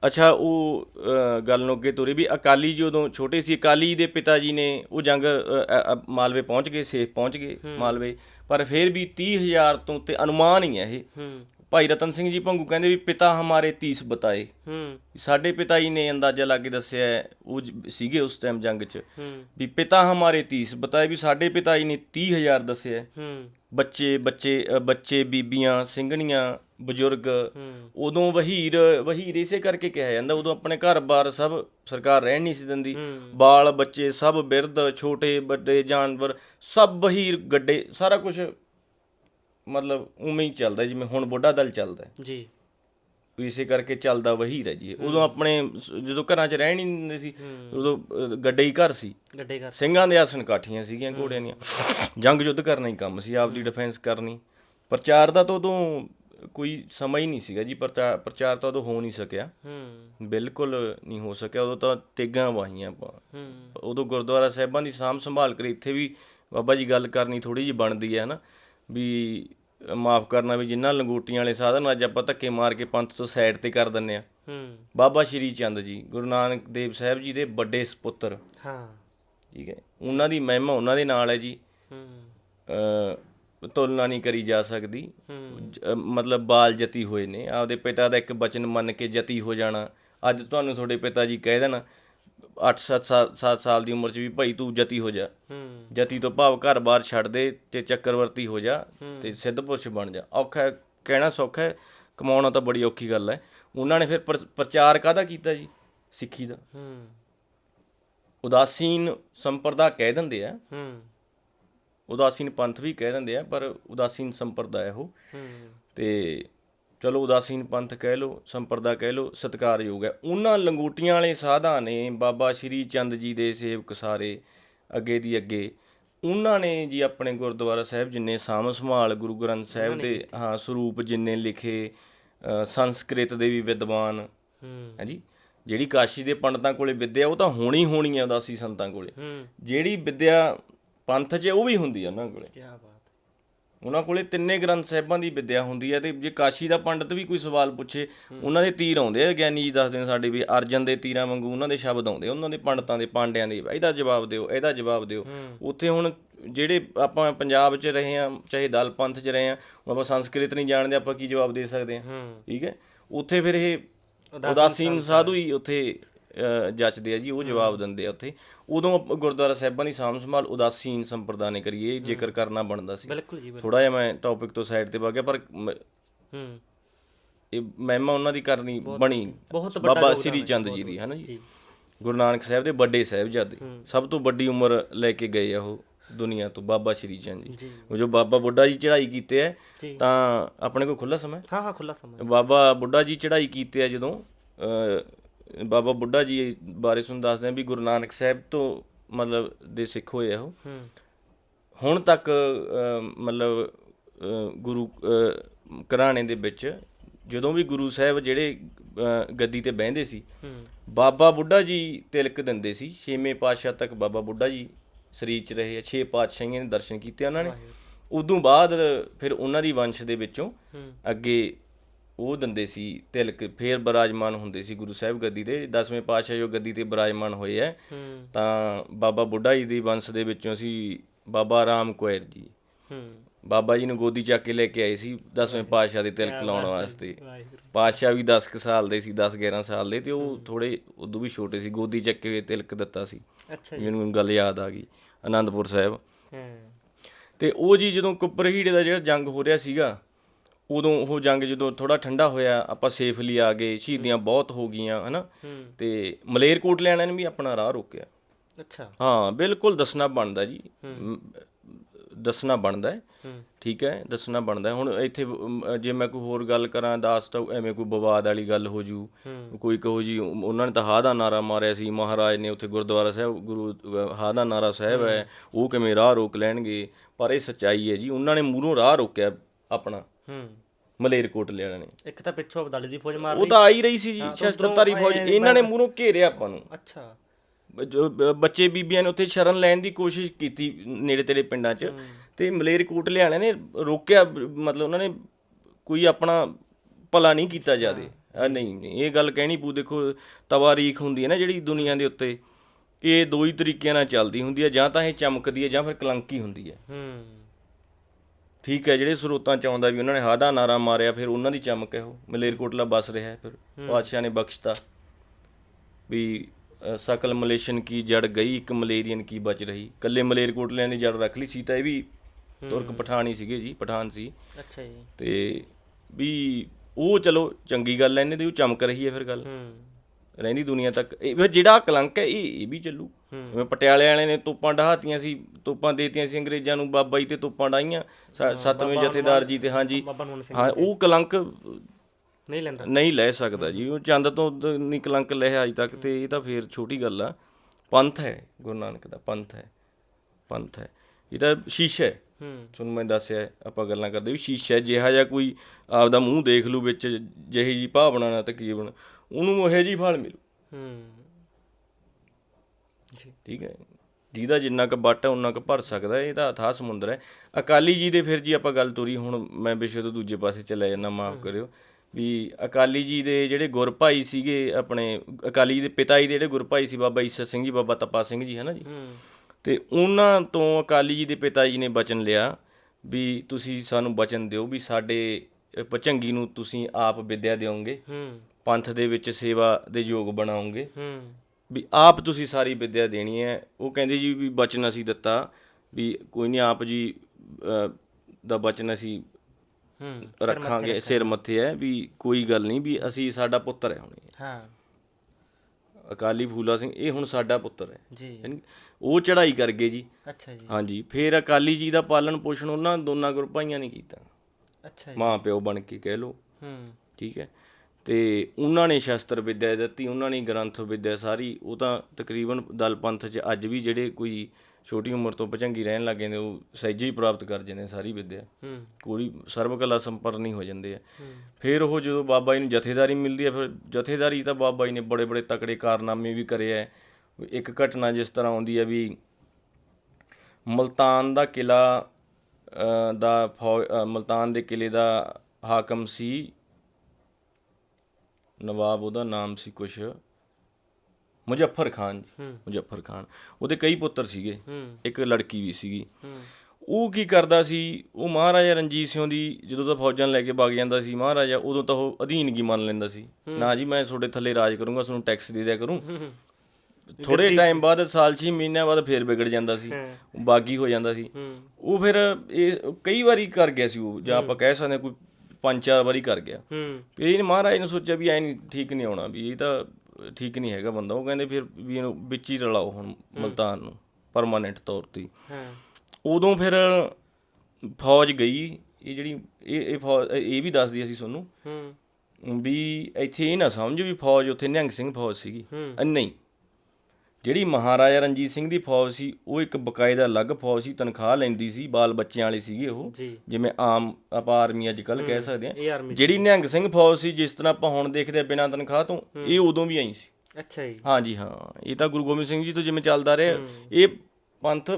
ਅੱਛਾ ਉਹ ਗੱਲ ਨੂੰ ਅੱਗੇ ਤੋਰੀ ਵੀ ਅਕਾਲੀ ਜੀ ਉਦੋਂ ਛੋਟੇ ਸੀ ਅਕਾਲੀ ਦੇ ਪਿਤਾ ਜੀ ਨੇ ਉਹ ਜੰਗ ਮਾਲਵੇ ਪਹੁੰਚ ਗਏ ਸੇਫ ਪਹੁੰਚ ਗਏ ਮਾਲਵੇ। ਪਰ ਫਿਰ ਵੀ 30000 ਤੋਂ ਤੇ ਅਨੁਮਾਨ ਹੀ ਹੈ ਇਹ। ਭਾਈ ਰਤਨ ਸਿੰਘ ਜੀ ਭੰਗੂ ਕਹਿੰਦੇ ਵੀ ਪਿਤਾ ਹਮਾਰੇ 30 ਬਤਾਏ। ਹੂੰ। ਸਾਡੇ ਪਿਤਾ ਜੀ ਨੇ ਅੰਦਾਜ਼ਾ ਲਾ ਕੇ ਦੱਸਿਆ ਉਹ ਸੀਗੇ ਉਸ ਟਾਈਮ ਜੰਗ 'ਚ। ਵੀ ਪਿਤਾ ਹਮਾਰੇ 30 ਬਤਾਏ ਵੀ ਸਾਡੇ ਪਿਤਾ ਜੀ ਨੇ 30000 ਦੱਸਿਆ ਹੈ। ਬੱਚੇ ਬੱਚੇ ਬੱਚੇ ਬੀਬੀਆਂ ਸਿੰਘਣੀਆਂ ਬਜ਼ੁਰਗ ਉਦੋਂ ਵਹੀਰ ਵਹੀਰ ਇਸੇ ਕਰਕੇ ਕਿਹਾ ਜਾਂਦਾ ਉਦੋਂ ਆਪਣੇ ਘਰ-ਬਾਰ ਸਭ ਸਰਕਾਰ ਰਹਿਣ ਨਹੀਂ ਸੀ ਦਿੰਦੀ। ਬਾਲ ਬੱਚੇ ਸਭ ਬਿਰਧ ਛੋਟੇ ਵੱਡੇ ਜਾਨਵਰ ਸਭ ਵਹੀਰ ਗੱਡੇ ਸਾਰਾ ਕੁਝ ਮਤਲਬ ਉਵੇਂ ਹੀ ਚੱਲਦਾ ਜਿਵੇਂ ਹੁਣ ਬੁੱਢਾ ਦਲ ਚੱਲਦਾ ਹੈ। ਜੀ। ਵੀ ਇਸੇ ਕਰਕੇ ਚੱਲਦਾ ਵਹੀਰ ਹੈ ਜੀ। ਉਦੋਂ ਆਪਣੇ ਜਦੋਂ ਘਰਾਂ 'ਚ ਰਹਿਣ ਹੀ ਨਹੀਂ ਦਿੰਦੇ ਸੀ ਉਦੋਂ ਗੱਡੇ ਹੀ ਘਰ ਸੀ। ਗੱਡੇ ਕਰ ਸਿੰਘਾਂ ਦੇ ਆਸਣ ਕਾਠੀਆਂ ਸੀਗੀਆਂ ਘੋੜਿਆਂ ਦੀਆਂ। ਜੰਗ ਯੁੱਧ ਕਰਨਾ ਹੀ ਕੰਮ ਸੀ ਆਪਦੀ ਡਿਫੈਂਸ ਕਰਨੀ। ਪ੍ਰਚਾਰ ਦਾ ਤਾਂ ਉਦੋਂ ਕੋਈ ਸਮਾਂ ਹੀ ਨਹੀਂ ਸੀਗਾ ਜੀ ਪ੍ਰਚਾਰ ਪ੍ਰਚਾਰ ਤਾਂ ਉਦੋਂ ਹੋ ਨਹੀਂ ਸਕਿਆ। ਹੂੰ। ਬਿਲਕੁਲ ਨਹੀਂ ਹੋ ਸਕਿਆ ਉਦੋਂ ਤਾਂ ਤੇਗਾਂ ਵਾਹੀਆਂ ਆਪਾਂ। ਹੂੰ। ਉਦੋਂ ਗੁਰਦੁਆਰਾ ਸਾਹਿਬਾਂ ਦੀ ਸਾਂਭ ਸੰਭਾਲ ਕਰੀ ਇੱਥੇ ਵੀ ਬਾਬਾ ਜੀ ਗੱਲ ਕਰਨੀ ਥੋੜੀ ਜੀ ਬਣਦੀ ਹੈ ਨਾ ਵੀ ਮਾਫ ਕਰਨਾ ਵੀ ਜਿੰਨਾ ਲੰਗੋਟੀਆਂ ਵਾਲੇ ਸਾਧਨ ਅੱਜ ਆਪਾਂ ਧੱਕੇ ਮਾਰ ਕੇ ਪੰਥ ਤੋਂ ਸਾਈਡ ਤੇ ਕਰ ਦਿੰਨੇ ਆ ਹੂੰ। ਬਾਬਾ ਸ਼੍ਰੀ ਚੰਦ ਜੀ ਗੁਰੂ ਨਾਨਕ ਦੇਵ ਸਾਹਿਬ ਜੀ ਦੇ ਵੱਡੇ ਸਪੁੱਤਰ। ਹਾਂ। ਠੀਕ ਹੈ। ਉਹਨਾਂ ਦੀ ਮਹਿਮਾ ਉਹਨਾਂ ਦੇ ਨਾਲ ਹੈ ਜੀ। ਹੂੰ। ਅ ਤੁਲਨਾ ਨਹੀਂ ਕਰੀ ਜਾ ਸਕਦੀ। ਮਤਲਬ ਬਾਲ ਜਤੀ ਹੋਏ ਨੇ। ਆਪਦੇ ਪਿਤਾ ਦਾ ਇੱਕ ਬਚਨ ਮੰਨ ਕੇ ਜਤੀ ਹੋ ਜਾਣਾ। ਅੱਜ ਤੁਹਾਨੂੰ ਤੁਹਾਡੇ ਪਿਤਾ ਜੀ ਕਹਿ ਦੇਣ 8-7 ਸਾਲ 7 ਸਾਲ ਦੀ ਉਮਰ 'ਚ ਵੀ ਭਾਈ ਤੂੰ ਜਤੀ ਹੋ ਜਾ। ਹੂੰ। ਜਤੀ ਤੋਂ ਭਾਵ ਘਰ-ਬਾਰ ਛੱਡ ਦੇ ਤੇ ਚੱਕਰਵਰਤੀ ਹੋ ਜਾ ਤੇ ਸਿੱਧ ਪੁਰਸ਼ ਬਣ ਜਾ। ਔਖਾ ਕਹਿਣਾ ਸੌਖਾ ਹੈ ਕਮਾਉਣਾ ਤਾਂ ਬੜੀ ਔਖੀ ਗੱਲ ਹੈ। ਉਹਨਾਂ ਨੇ ਫਿਰ ਪਰ- ਪ੍ਰਚਾਰ ਕਾਹਦਾ ਕੀਤਾ ਜੀ? ਸਿੱਖੀ ਦਾ। ਹੂੰ। ਉਦਾਸੀਨ ਸੰਪਰਦਾ ਕਹਿ ਦਿੰਦੇ ਆ। ਹੂੰ। ਉਦਾਸੀਨ ਪੰਥ ਵੀ ਕਹਿ ਦਿੰਦੇ ਆ ਪਰ ਉਦਾਸੀਨ ਸੰਪਰਦਾ ਹੈ ਉਹ। ਹੂੰ। ਤੇ ਚਲੋ ਉਦਾਸੀਨ ਪੰਥ ਕਹਿ ਲਓ ਸੰਪਰਦਾ ਕਹਿ ਲਓ ਸਤਿਕਾਰਯੋਗ ਹੈ। ਉਹਨਾਂ ਲੰਗੋਟੀਆਂ ਵਾਲੇ ਸਾਧਾਂ ਨੇ ਬਾਬਾ ਸ਼੍ਰੀ ਚੰਦ ਜੀ ਦੇ ਸੇਵਕ ਸਾਰੇ ਅੱਗੇ ਦੀ ਅੱਗੇ ਉਹਨਾਂ ਨੇ ਜੀ ਆਪਣੇ ਗੁਰਦੁਆਰਾ ਸਾਹਿਬ ਜਿੰਨੇ ਸਾਂਭ ਸੰਭਾਲ ਗੁਰੂ ਗ੍ਰੰਥ ਸਾਹਿਬ ਦੇ ਹਾਂ ਸਰੂਪ ਜਿੰਨੇ ਲਿਖੇ ਸੰਸਕ੍ਰਿਤ ਦੇ ਵੀ ਵਿਦਵਾਨ ਹੂੰ। ਹਾਂਜੀ ਜਿਹੜੀ ਕਾਸ਼ੀ ਦੇ ਪੰਡਤਾਂ ਕੋਲੇ ਵਿਦਿਆ ਉਹ ਤਾਂ ਹੋਣੀ ਹੋਣੀ ਆ ਉਦਾਸੀ ਸੰਤਾਂ ਕੋਲੇ। ਜਿਹੜੀ ਵਿਦਿਆ ਪੰਥ 'ਚ ਉਹ ਵੀ ਹੁੰਦੀ ਆ ਉਹਨਾਂ ਕੋਲੇ। ਕੀ ਬਾਤ ਉਹਨਾਂ ਕੋਲੇ ਤਿੰਨੇ ਗ੍ਰੰਥ ਸਾਹਿਬਾਂ ਦੀ ਵਿਦਿਆ ਹੁੰਦੀ ਹੈ ਤੇ ਜੇ ਕਾਸ਼ੀ ਦਾ ਪੰਡਤ ਵੀ ਕੋਈ ਸਵਾਲ ਪੁੱਛੇ ਉਹਨਾਂ ਦੇ ਤੀਰ ਆਉਂਦੇ ਆ ਗਿਆਨੀ ਜੀ ਦੱਸਦੇ ਨੇ ਸਾਡੇ ਵੀ ਅਰਜਨ ਦੇ ਤੀਰਾਂ ਵਾਂਗੂ ਉਹਨਾਂ ਦੇ ਸ਼ਬਦ ਆਉਂਦੇ ਉਹਨਾਂ ਦੇ ਪੰਡਤਾਂ ਦੇ ਪਾਂਡਿਆਂ ਦੇ ਇਹਦਾ ਜਵਾਬ ਦਿਓ ਇਹਦਾ ਜਵਾਬ ਦਿਓ। ਉੱਥੇ ਹੁਣ ਜਿਹੜੇ ਆਪਾਂ ਪੰਜਾਬ 'ਚ ਰਹੇ ਆ ਚਾਹੇ ਦਲ ਪੰਥ 'ਚ ਰਹੇ ਆ ਆਪਾਂ ਸੰਸਕ੍ਰਿਤ ਨਹੀਂ ਜਾਣਦੇ ਆਪਾਂ ਕੀ ਜਵਾਬ ਦੇ ਸਕਦੇ ਆ ਠੀਕ ਹੈ? ਉੱਥੇ ਫਿਰ ਇਹ ਉਦਾਸੀਨ ਸਾਧੂ ਹੀ ਉੱਥੇ ਜੱਚਦੇ ਆ ਜੀ ਉਹ ਜਵਾਬ ਦਿੰਦੇ ਆ ਉੱਥੇ। ਉਦੋਂ ਗੁਰਦੁਆਰਾ ਸਾਹਿਬਾਂ ਦੀ ਸਾਂਭ ਸੰਭਾਲ ਉਦਾਸੀਨ ਸੰਪਰਦਾ ਨੇ ਕਰੀਏ ਜ਼ਿਕਰ ਕਰਨਾ ਬਣਦਾ ਸੀ। ਬਿਲਕੁਲ ਜੀ ਬਿਲਕੁਲ। ਥੋੜਾ ਜਿਹਾ ਮੈਂ ਟੌਪਿਕ ਤੋਂ ਸਾਈਡ ਤੇ ਵਗ ਗਿਆ ਪਰ ਹੂੰ। ਇਹ ਮਹਿਮਾ ਉਹਨਾਂ ਦੀ ਕਰਨੀ ਬਣੀ। ਬਹੁਤ ਵੱਡਾ ਬਾਬਾ ਸ੍ਰੀ ਚੰਦ ਜੀ ਦੀ ਹੈ ਨਾ ਜੀ? ਗੁਰੂ ਨਾਨਕ ਸਾਹਿਬ ਦੇ ਵੱਡੇ ਸਾਹਿਬਜ਼ਾਦੇ। ਸਭ ਤੋਂ ਵੱਡੀ ਉਮਰ ਲੈ ਕੇ ਗਏ ਆ ਉਹ ਦੁਨੀਆ ਤੋਂ ਬਾਬਾ ਸ੍ਰੀ ਚੰਦ ਜੀ। ਉਹ ਜੋ ਬਾਬਾ ਬੁੱਢਾ ਜੀ ਚੜ੍ਹਾਈ ਕੀਤੇ ਜੀ। ਤਾਂ ਆਪਣੇ ਕੋਲ ਖੁੱਲਾ ਸਮਾਂ ਹੈ? ਹਾਂ ਖੁੱਲਾ ਸਮਾਂ ਬਾਬਾ ਬੁੱਢਾ ਜੀ ਚੜ੍ਹਾਈ ਕੀਤੇ ਆ ਜਦੋਂ ਬਾਬਾ ਬੁੱਢਾ ਜੀ ਬਾਰੇ ਤੁਹਾਨੂੰ ਦੱਸਦੇ ਆ ਵੀ ਗੁਰੂ ਨਾਨਕ ਸਾਹਿਬ ਤੋਂ ਮਤਲਬ ਦੇ ਸਿੱਖ ਹੋਏ ਆ ਉਹ। ਹੁਣ ਤੱਕ ਮਤਲਬ ਗੁਰੂ ਘਰਾਣੇ ਦੇ ਵਿੱਚ ਜਦੋਂ ਵੀ ਗੁਰੂ ਸਾਹਿਬ ਜਿਹੜੇ ਗੱਦੀ ਤੇ ਬਹਿੰਦੇ ਸੀ ਬਾਬਾ ਬੁੱਢਾ ਜੀ ਤਿਲਕ ਦਿੰਦੇ ਸੀ ਛੇਵੇਂ ਪਾਤਸ਼ਾਹ ਤੱਕ ਬਾਬਾ ਬੁੱਢਾ ਜੀ ਸਰੀਰ 'ਚ ਰਹੇ ਆ ਛੇ ਪਾਤਸ਼ਾਹੀਆਂ ਦੇ ਦਰਸ਼ਨ ਕੀਤੇ ਉਹਨਾਂ ਨੇ। ਉਦੋਂ ਬਾਅਦ ਫਿਰ ਉਹਨਾਂ ਦੀ ਵੰਸ਼ ਦੇ ਵਿੱਚੋਂ ਅੱਗੇ ਉਹ ਦਿੰਦੇ ਸੀ ਤਿਲਕ ਫੇਰ ਬਰਾਜਮਾਨ ਹੁੰਦੇ ਸੀ ਗੁਰੂ ਸਾਹਿਬ ਗੱਦੀ ਤੇ। 10ਵੇਂ ਪਾਤਸ਼ਾਹ ਜੋ ਗੱਦੀ ਤੇ ਬਰਾਜਮਾਨ ਹੋਏ ਐ ਤਾਂ ਬਾਬਾ ਬੁੱਢਾ ਜੀ ਦੀ ਵੰਸ਼ ਦੇ ਵਿੱਚੋਂ ਸੀ ਬਾਬਾ ਰਾਮ ਕੋਇਰ ਜੀ। ਬਾਬਾ ਜੀ ਨੂੰ ਗੋਦੀ ਚੱਕ ਕੇ ਲੈ ਕੇ ਆਏ ਸੀ 10ਵੇਂ ਪਾਤਸ਼ਾਹ ਦੇ ਤਿਲਕ ਲਾਉਣ ਵਾਸਤੇ। ਪਾਤਸ਼ਾਹ ਵੀ 10 ਕੁ ਸਾਲ ਦੇ ਸੀ 10 11 ਸਾਲ ਦੇ ਤੇ ਉਹ ਥੋੜੇ ਉਦੋਂ ਵੀ ਛੋਟੇ ਸੀ ਗੋਦੀ ਚੱਕ ਕੇ ਤਿਲਕ ਦਿੱਤਾ ਸੀ। ਮੈਨੂੰ ਗੱਲ ਯਾਦ ਆ ਗਈ ਆਨੰਦਪੁਰ ਸਾਹਿਬ। ਤੇ ਉਹ ਜੀ ਜਦੋਂ ਕੁੱਪਰਹੀੜੇ ਦਾ ਜਿਹੜਾ ਜੰਗ ਹੋ ਰਿਹਾ ਸੀਗਾ ਉਦੋਂ ਉਹ ਜੰਗ ਜਦੋਂ ਥੋੜਾ ਠੰਡਾ ਹੋਇਆ ਆਪਾਂ ਸੇਫਲੀ ਆ ਗਏ ਸ਼ਹੀਦੀਆਂ ਬਹੁਤ ਹੋ ਗਈਆਂ ਹਨਾ? ਹੂੰ। ਤੇ ਮਲੇਰਕੋਟ ਲੈਣਾ ਨੇ ਵੀ ਆਪਣਾ ਰਾਹ ਰੋਕਿਆ। ਅੱਛਾ। ਹਾਂ ਬਿਲਕੁਲ ਦੱਸਣਾ ਬਣਦਾ ਜੀ। ਦੱਸਣਾ ਬਣਦਾ ਹੈ। ਹੂੰ। ਠੀਕ ਹੈ ਦੱਸਣਾ ਬਣਦਾ ਹੈ। ਹੁਣ ਇੱਥੇ ਜੇ ਮੈਂ ਕੋਈ ਹੋਰ ਗੱਲ ਕਰਾਂ ਦੱਸ ਤਾਂ ਐਵੇਂ ਕੋਈ ਵਿਵਾਦ ਵਾਲੀ ਗੱਲ ਹੋ ਜੂ। ਕੋਈ ਕਹੋ ਜੀ ਉਹ- ਉਹਨਾਂ ਨੇ ਤਾਂ ਹਾਹ ਦਾ ਨਾਰਾ ਮਾਰਿਆ ਸੀ ਮਹਾਰਾਜ ਨੇ ਉੱਥੇ ਗੁਰਦੁਆਰਾ ਸਾਹਿਬ ਗੁਰੂ ਹਾਹ ਦਾ ਨਾਰਾ ਸਾਹਿਬ ਹੈ। ਉਹ ਕਿਵੇਂ ਰਾਹ ਰੋਕ ਲੈਣਗੇ? ਪਰ ਇਹ ਸੱਚਾਈ ਹੈ ਜੀ ਉਹਨਾਂ ਨੇ ਮੂਹਰੋਂ ਰਾਹ ਰੋਕਿਆ ਆਪਣਾ। ਹੂੰ। ਮਲੇਰਕੋਟ ਲਿਆਣਾ ਨੇ। ਇੱਕ ਤਾਂ ਪਿੱਛੋਂ ਅਬਦਾਲੀ ਦੀ ਫੌਜ ਮਾਰ ਉਹ ਤਾਂ ਆ ਹੀ ਰਹੀ ਸੀ ਜੀ ਸ਼ਸਤਰਧਾਰੀ ਫੌਜ। ਇਹਨਾਂ ਨੇ ਮੂਹਰੋਂ ਘੇਰਿਆ ਆਪਾਂ ਨੂੰ। ਅੱਛਾ। ਬੱਚੇ ਬੀਬੀਆਂ ਨੇ ਉੱਥੇ ਸ਼ਰਨ ਲੈਣ ਦੀ ਕੋਸ਼ਿਸ਼ ਕੀਤੀ ਨੇੜੇ ਤੇੜੇ ਪਿੰਡਾਂ 'ਚ। ਤੇ ਮਲੇਰਕੋਟ ਲਿਆਣੇ ਨੇ ਰੋਕਿਆ ਮਤਲਬ ਉਹਨਾਂ ਨੇ ਕੋਈ ਆਪਣਾ ਭਲਾ ਨਹੀਂ ਕੀਤਾ ਜਾਦੇ ਨਹੀਂ ਨਹੀਂ ਇਹ ਗੱਲ ਕਹਿਣੀ ਪੂ ਦੇਖੋ ਤਵਾਰੀਖ ਹੁੰਦੀ ਹੈ ਨਾ ਜਿਹੜੀ ਦੁਨੀਆ ਦੇ ਉੱਤੇ ਇਹ ਦੋ ਹੀ ਤਰੀਕਿਆਂ ਨਾਲ ਚੱਲਦੀ ਹੁੰਦੀ ਹੈ। ਜਾਂ ਤਾਂ ਇਹ ਚਮਕਦੀ ਹੈ ਜਾਂ ਫਿਰ ਕਲੰਕੀ ਹੁੰਦੀ ਹੈ। ਹੂੰ। ਠੀਕ ਹੈ ਜਿਹੜੇ ਸਰੋਤਾਂ ਚ ਆਉਂਦਾ ਵੀ ਉਹਨਾਂ ਨੇ ਹਾਦਾ ਨਾਰਾ ਮਾਰਿਆ ਫਿਰ ਉਹਨਾਂ ਦੀ ਚਮਕ ਹੈ ਉਹ। ਮਲੇਰਕੋਟਲਾ ਬਸ ਰਿਹਾ ਫਿਰ। ਪਾਤਸ਼ਾਹ ਨੇ ਬਖਸ਼ਤਾ। ਵੀ ਸਕਲ ਮਲੇਸ਼ਨ ਕੀ ਜੜ ਗਈ ਇੱਕ ਮਲੇਰੀਅਨ ਕੀ ਬਚ ਰਹੀ। ਕੱਲੇ ਮਲੇਰਕੋਟਲਿਆਂ ਨੇ ਜੜ ਰੱਖ ਲਈ ਸੀ ਤਾਂ ਇਹ ਵੀ ਤੁਰਕ ਪਠਾਨੀ ਸੀਗੇ ਜੀ ਪਠਾਨ ਸੀ। ਅੱਛਾ ਜੀ। ਤੇ ਵੀ ਉਹ ਚਲੋ ਚੰਗੀ ਗੱਲ ਹੈ ਇਹਨੇ ਦੀ ਉਹ ਚਮਕ ਰਹੀ ਹੈ ਫਿਰ ਗੱਲ। ਹੂੰ। ਰਹਿੰਦੀ ਦੁਨੀਆ ਤੱਕ। ਇਹ ਜਿਹੜਾ ਕਲੰਕ ਹੈ ਇਹ ਇਹ ਵੀ ਚੱਲੂ। ਜਿਵੇਂ ਪਟਿਆਲੇ ਵਾਲੇ ਨੇ ਤੋਪਾਂ ਢਹਾਤੀਆਂ ਸੀ ਤੋਪਾਂ ਦੇਤੀਆਂ ਸੀ ਅੰਗਰੇਜ਼ਾਂ ਨੂੰ ਬਾਬਾ ਜੀ ਤੇ ਤੋਪਾਂ ਡਾਈਆਂ ਸੱਤਵੇਂ ਜਥੇਦਾਰ ਜੀ ਤੇ ਹਾਂਜੀ। ਹਾਂ ਉਹ ਕਲੰਕ ਨਹੀਂ ਲੈਂਦਾ। ਨਹੀਂ ਲੈ ਸਕਦਾ ਜੀ। ਉਹ ਚੰਦ ਤੋਂ ਨਹੀਂ ਕਲੰਕ ਲਿਆ ਅਜ ਤੱਕ ਤੇ ਇਹ ਤਾਂ ਫੇਰ ਛੋਟੀ ਗੱਲ ਆ। ਪੰਥ ਹੈ ਗੁਰੂ ਨਾਨਕ ਦਾ ਪੰਥ ਹੈ। ਪੰਥ ਹੈ। ਇਹ ਤਾਂ ਸ਼ੀਸ਼ਾ ਹੈ। ਹੂੰ। ਤੁਹਾਨੂੰ ਮੈਂ ਦੱਸਿਆ ਆਪਾਂ ਗੱਲਾਂ ਕਰਦੇ ਵੀ ਸ਼ੀਸ਼ਾ ਜਿਹਾ ਜਿਹਾ ਕੋਈ ਆਪਦਾ ਮੂੰਹ ਦੇਖ ਲੂ ਵਿੱਚ ਜਿਹੀ ਜੀ ਭਾਵਨਾ ਨਾਲ ਤਕਰੀਬਨ ਉਹਨੂੰ ਉਹੇ ਜੀ ਫਲ ਮਿਲੂ। ਹੂੰ। ਠੀਕ ਹੈ। ਜਿਹਦਾ ਜਿੰਨਾ ਕੁ ਵੱਟ ਹੈ ਉਨਾ ਕੁ ਭਰ ਸਕਦਾ ਹੈ, ਇਹ ਤਾਂ ਅਥਾਹ ਸਮੁੰਦਰ ਹੈ। ਅਕਾਲੀ ਜੀ ਦੇ ਫਿਰ ਜੀ ਆਪਾਂ ਗੱਲ ਤੋਰੀ ਹੁਣ ਮੈਂ ਵਿਸ਼ੇ ਤੋਂ ਦੂਜੇ ਪਾਸੇ ਚਲਾ ਜਾਂਦਾ ਮਾਫ ਕਰਿਓ। ਵੀ ਅਕਾਲੀ ਜੀ ਦੇ ਜਿਹੜੇ ਗੁਰ ਭਾਈ ਸੀਗੇ ਆਪਣੇ ਅਕਾਲੀ ਜੀ ਦੇ ਪਿਤਾ ਜੀ ਦੇ ਜਿਹੜੇ ਗੁਰ ਭਾਈ ਸੀ ਬਾਬਾ ਈਸਰ ਸਿੰਘ ਜੀ ਬਾਬਾ ਤਪਾ ਸਿੰਘ ਜੀ ਹੈ ਨਾ ਜੀ ਤੇ ਉਹਨਾਂ ਤੋਂ ਅਕਾਲੀ ਜੀ ਦੇ ਪਿਤਾ ਜੀ ਨੇ ਬਚਨ ਲਿਆ ਵੀ ਤੁਸੀਂ ਸਾਨੂੰ ਬਚਨ ਦਿਓ ਵੀ ਸਾਡੇ ਭੁਜੰਗੀ ਨੂੰ ਤੁਸੀਂ ਆਪ ਵਿਦਿਆ ਦਿਓਗੇ। ਹੂੰ। ਪੰਥ ਦੇ ਵਿੱਚ ਸੇਵਾ ਦੇ ਯੋਗ ਬਣਾਓਗੇ ਹੂੰ। ਵੀ ਆਪ ਤੁਸੀਂ ਸਾਰੀ ਵਿਦਿਆ ਦੇਣੀ ਹੈ। ਉਹ ਕਹਿੰਦੇ ਜੀ ਵੀ ਬਚਨ ਅਸੀਂ ਦਿੱਤਾ। ਵੀ ਕੋਈ ਨਹੀਂ ਆਪ ਜੀ ਦਾ ਬਚਨ ਅਸੀਂ ਹੂੰ ਰੱਖਾਂਗੇ ਸਿਰ ਮੱਥੇ ਹੈ ਵੀ ਕੋਈ ਗੱਲ ਨਹੀਂ ਵੀ ਅਸੀਂ ਸਾਡਾ ਪੁੱਤਰ ਹੈ ਹੁਣ। ਹਾਂ। ਅਕਾਲੀ ਫੂਲਾ ਸਿੰਘ ਇਹ ਹੁਣ ਸਾਡਾ ਪੁੱਤਰ ਹੈ। ਜੀ। ਉਹ ਚੜ੍ਹਾਈ ਕਰ ਗਏ ਜੀ। ਅੱਛਾ ਜੀ। ਹਾਂਜੀ ਫਿਰ ਅਕਾਲੀ ਜੀ ਦਾ ਪਾਲਣ ਪੋਸ਼ਣ ਉਹਨਾਂ ਦੋਨਾਂ ਗੁਰੂ ਭਾਈਆਂ ਨੇ ਕੀਤਾ। ਅੱਛਾ ਜੀ। ਮਾਂ ਪਿਓ ਬਣ ਕੇ ਕਹਿ ਲਓ। ਹੂੰ। ਠੀਕ ਹੈ। ਤੇ ਉਹਨਾਂ ਨੇ ਸ਼ਸਤਰ ਵਿਦਿਆ ਦਿੱਤੀ ਉਹਨਾਂ ਨੇ ਗ੍ਰੰਥ ਵਿਦਿਆ ਸਾਰੀ। ਉਹ ਤਾਂ ਤਕਰੀਬਨ ਦਲ ਪੰਥ 'ਚ ਅੱਜ ਵੀ ਜਿਹੜੇ ਕੋਈ ਛੋਟੀ ਉਮਰ ਤੋਂ ਭਜੰਗੀ ਰਹਿਣ ਲੱਗ ਜਾਂਦੇ ਉਹ ਸਹਿਜੇ ਹੀ ਪ੍ਰਾਪਤ ਕਰ ਜਾਂਦੇ ਸਾਰੀ ਵਿੱਦਿਆ। ਕੋਈ ਸਰਬ ਕਲਾ ਸੰਪੰਨ ਹੋ ਜਾਂਦੇ ਆ। ਫਿਰ ਉਹ ਜਦੋਂ ਬਾਬਾ ਜੀ ਨੂੰ ਜਥੇਦਾਰੀ ਮਿਲਦੀ ਹੈ ਫਿਰ ਜਥੇਦਾਰੀ ਤਾਂ ਬਾਬਾ ਜੀ ਨੇ ਬੜੇ ਬੜੇ ਤਕੜੇ ਕਾਰਨਾਮੇ ਵੀ ਕਰੇ ਆ। ਇੱਕ ਘਟਨਾ ਜਿਸ ਤਰ੍ਹਾਂ ਆਉਂਦੀ ਹੈ ਵੀ ਮਲਤਾਨ ਦਾ ਕਿਲਾ ਦਾ ਮਲਤਾਨ ਦੇ ਕਿਲੇ ਦਾ ਹਾਕਮ ਸੀ ਨਵਾਬ ਉਹਦਾ ਨਾਮ ਸੀ ਕੁਛ ਮੁਜ਼ੱਫਰ ਖਾਨ। ਮੁਜ਼ੱਫਰ ਖਾਨ। ਉਹਦੇ ਕਈ ਪੁੱਤਰ ਸੀਗੇ। ਇੱਕ ਲੜਕੀ ਵੀ ਸੀਗੀ। ਉਹ ਕੀ ਕਰਦਾ ਸੀ ਉਹ ਮਹਾਰਾਜਾ ਰਣਜੀਤ ਸਿੰਘ ਦੀ ਜਦੋਂ ਤਾਂ ਫੌਜਾਂ ਲੈ ਕੇ ਵਗ ਜਾਂਦਾ ਸੀ ਮਹਾਰਾਜਾ ਉਦੋਂ ਤਾਂ ਉਹ ਅਧੀਨਗੀ ਮੰਨ ਲੈਂਦਾ ਸੀ। ਨਾ ਜੀ ਮੈਂ ਤੁਹਾਡੇ ਥੱਲੇ ਰਾਜ ਕਰੂੰਗਾ ਤੁਹਾਨੂੰ ਟੈਕਸ ਦੇ ਦਿਆ ਕਰੂੰ। ਥੋੜੇ ਟਾਈਮ ਬਾਅਦ ਸਾਲ 6 ਮਹੀਨਿਆਂ ਬਾਅਦ ਫੇਰ ਵਿਗੜ ਜਾਂਦਾ ਸੀ। ਬਾਗੀ ਹੋ ਜਾਂਦਾ ਸੀ। ਉਹ ਫਿਰ ਇਹ ਕਈ ਵਾਰੀ ਕਰ ਗਿਆ ਸੀ ਉਹ ਜਾਂ ਆਪਾਂ ਕਹਿ ਸਕਦੇ ਕੋਈ ਪੰਜ ਚਾਰ ਵਾਰੀ ਕਰ ਗਿਆ। ਹੂੰ। ਵੀ ਇਹਨੇ ਮਹਾਰਾਜ ਨੇ ਸੋਚਿਆ ਵੀ ਐ ਨਹੀਂ ਠੀਕ ਨਹੀਂ ਆਉਣਾ ਵੀ ਇਹ ਤਾਂ ਠੀਕ ਨਹੀਂ ਹੈਗਾ ਬੰਦਾ। ਉਹ ਕਹਿੰਦੇ ਫਿਰ ਵੀ ਇਹਨੂੰ ਵਿੱਚ ਹੀ ਰਲਾਓ ਹੁਣ ਮਲਤਾਨ ਨੂੰ ਪਰਮਾਨੈਂਟ ਤੌਰ ਤੇ। ਹਾਂ। ਉਦੋਂ ਫਿਰ ਫੌਜ ਗਈ ਇਹ ਜਿਹੜੀ ਇਹ ਇਹ ਫੌਜ ਇਹ ਵੀ ਦੱਸਦੀ ਅਸੀਂ ਤੁਹਾਨੂੰ ਹੂੰ। ਵੀ ਇੱਥੇ ਇਹ ਨਾ ਸਮਝੋ ਵੀ ਫੌਜ ਉੱਥੇ ਨਿਹੰਗ ਸਿੰਘ ਫੌਜ ਸੀਗੀ। ਨਹੀਂ। ਜਿਹੜੀ ਮਹਾਰਾਜਾ ਰਣਜੀਤ ਸਿੰਘ ਦੀ ਫੌਜ ਸੀ ਉਹ ਇੱਕ ਬਕਾਇਦਾ ਅਲੱਗ ਫੌਜ ਸੀ ਤਨਖਾਹ ਲੈਂਦੀ ਸੀ ਬਾਲ ਬੱਚਿਆਂ ਵਾਲੇ ਸੀਗੇ ਉਹ। ਜੀ। ਜਿਵੇਂ ਆਮ ਆਪਾਂ ਆਰਮੀ ਅੱਜ ਕੱਲ ਕਹਿ ਸਕਦੇ ਆ ਜਿਹੜੀ ਨਿਹੰਗ ਸਿੰਘ ਫੌਜ ਸੀ ਜਿਸ ਤਰ੍ਹਾਂ ਆਪਾਂ ਹੁਣ ਦੇਖਦੇ ਆ ਬਿਨਾਂ ਤਨਖਾਹ ਤੋਂ ਇਹ ਉਦੋਂ ਵੀ ਆਈ ਸੀ। ਅੱਛਾ ਜੀ। ਹਾਂਜੀ ਹਾਂ। ਇਹ ਤਾਂ ਗੁਰੂ ਗੋਬਿੰਦ ਸਿੰਘ ਜੀ ਤੋਂ ਜਿਵੇਂ ਚੱਲਦਾ ਰਿਹਾ। ਇਹ ਪੰਥ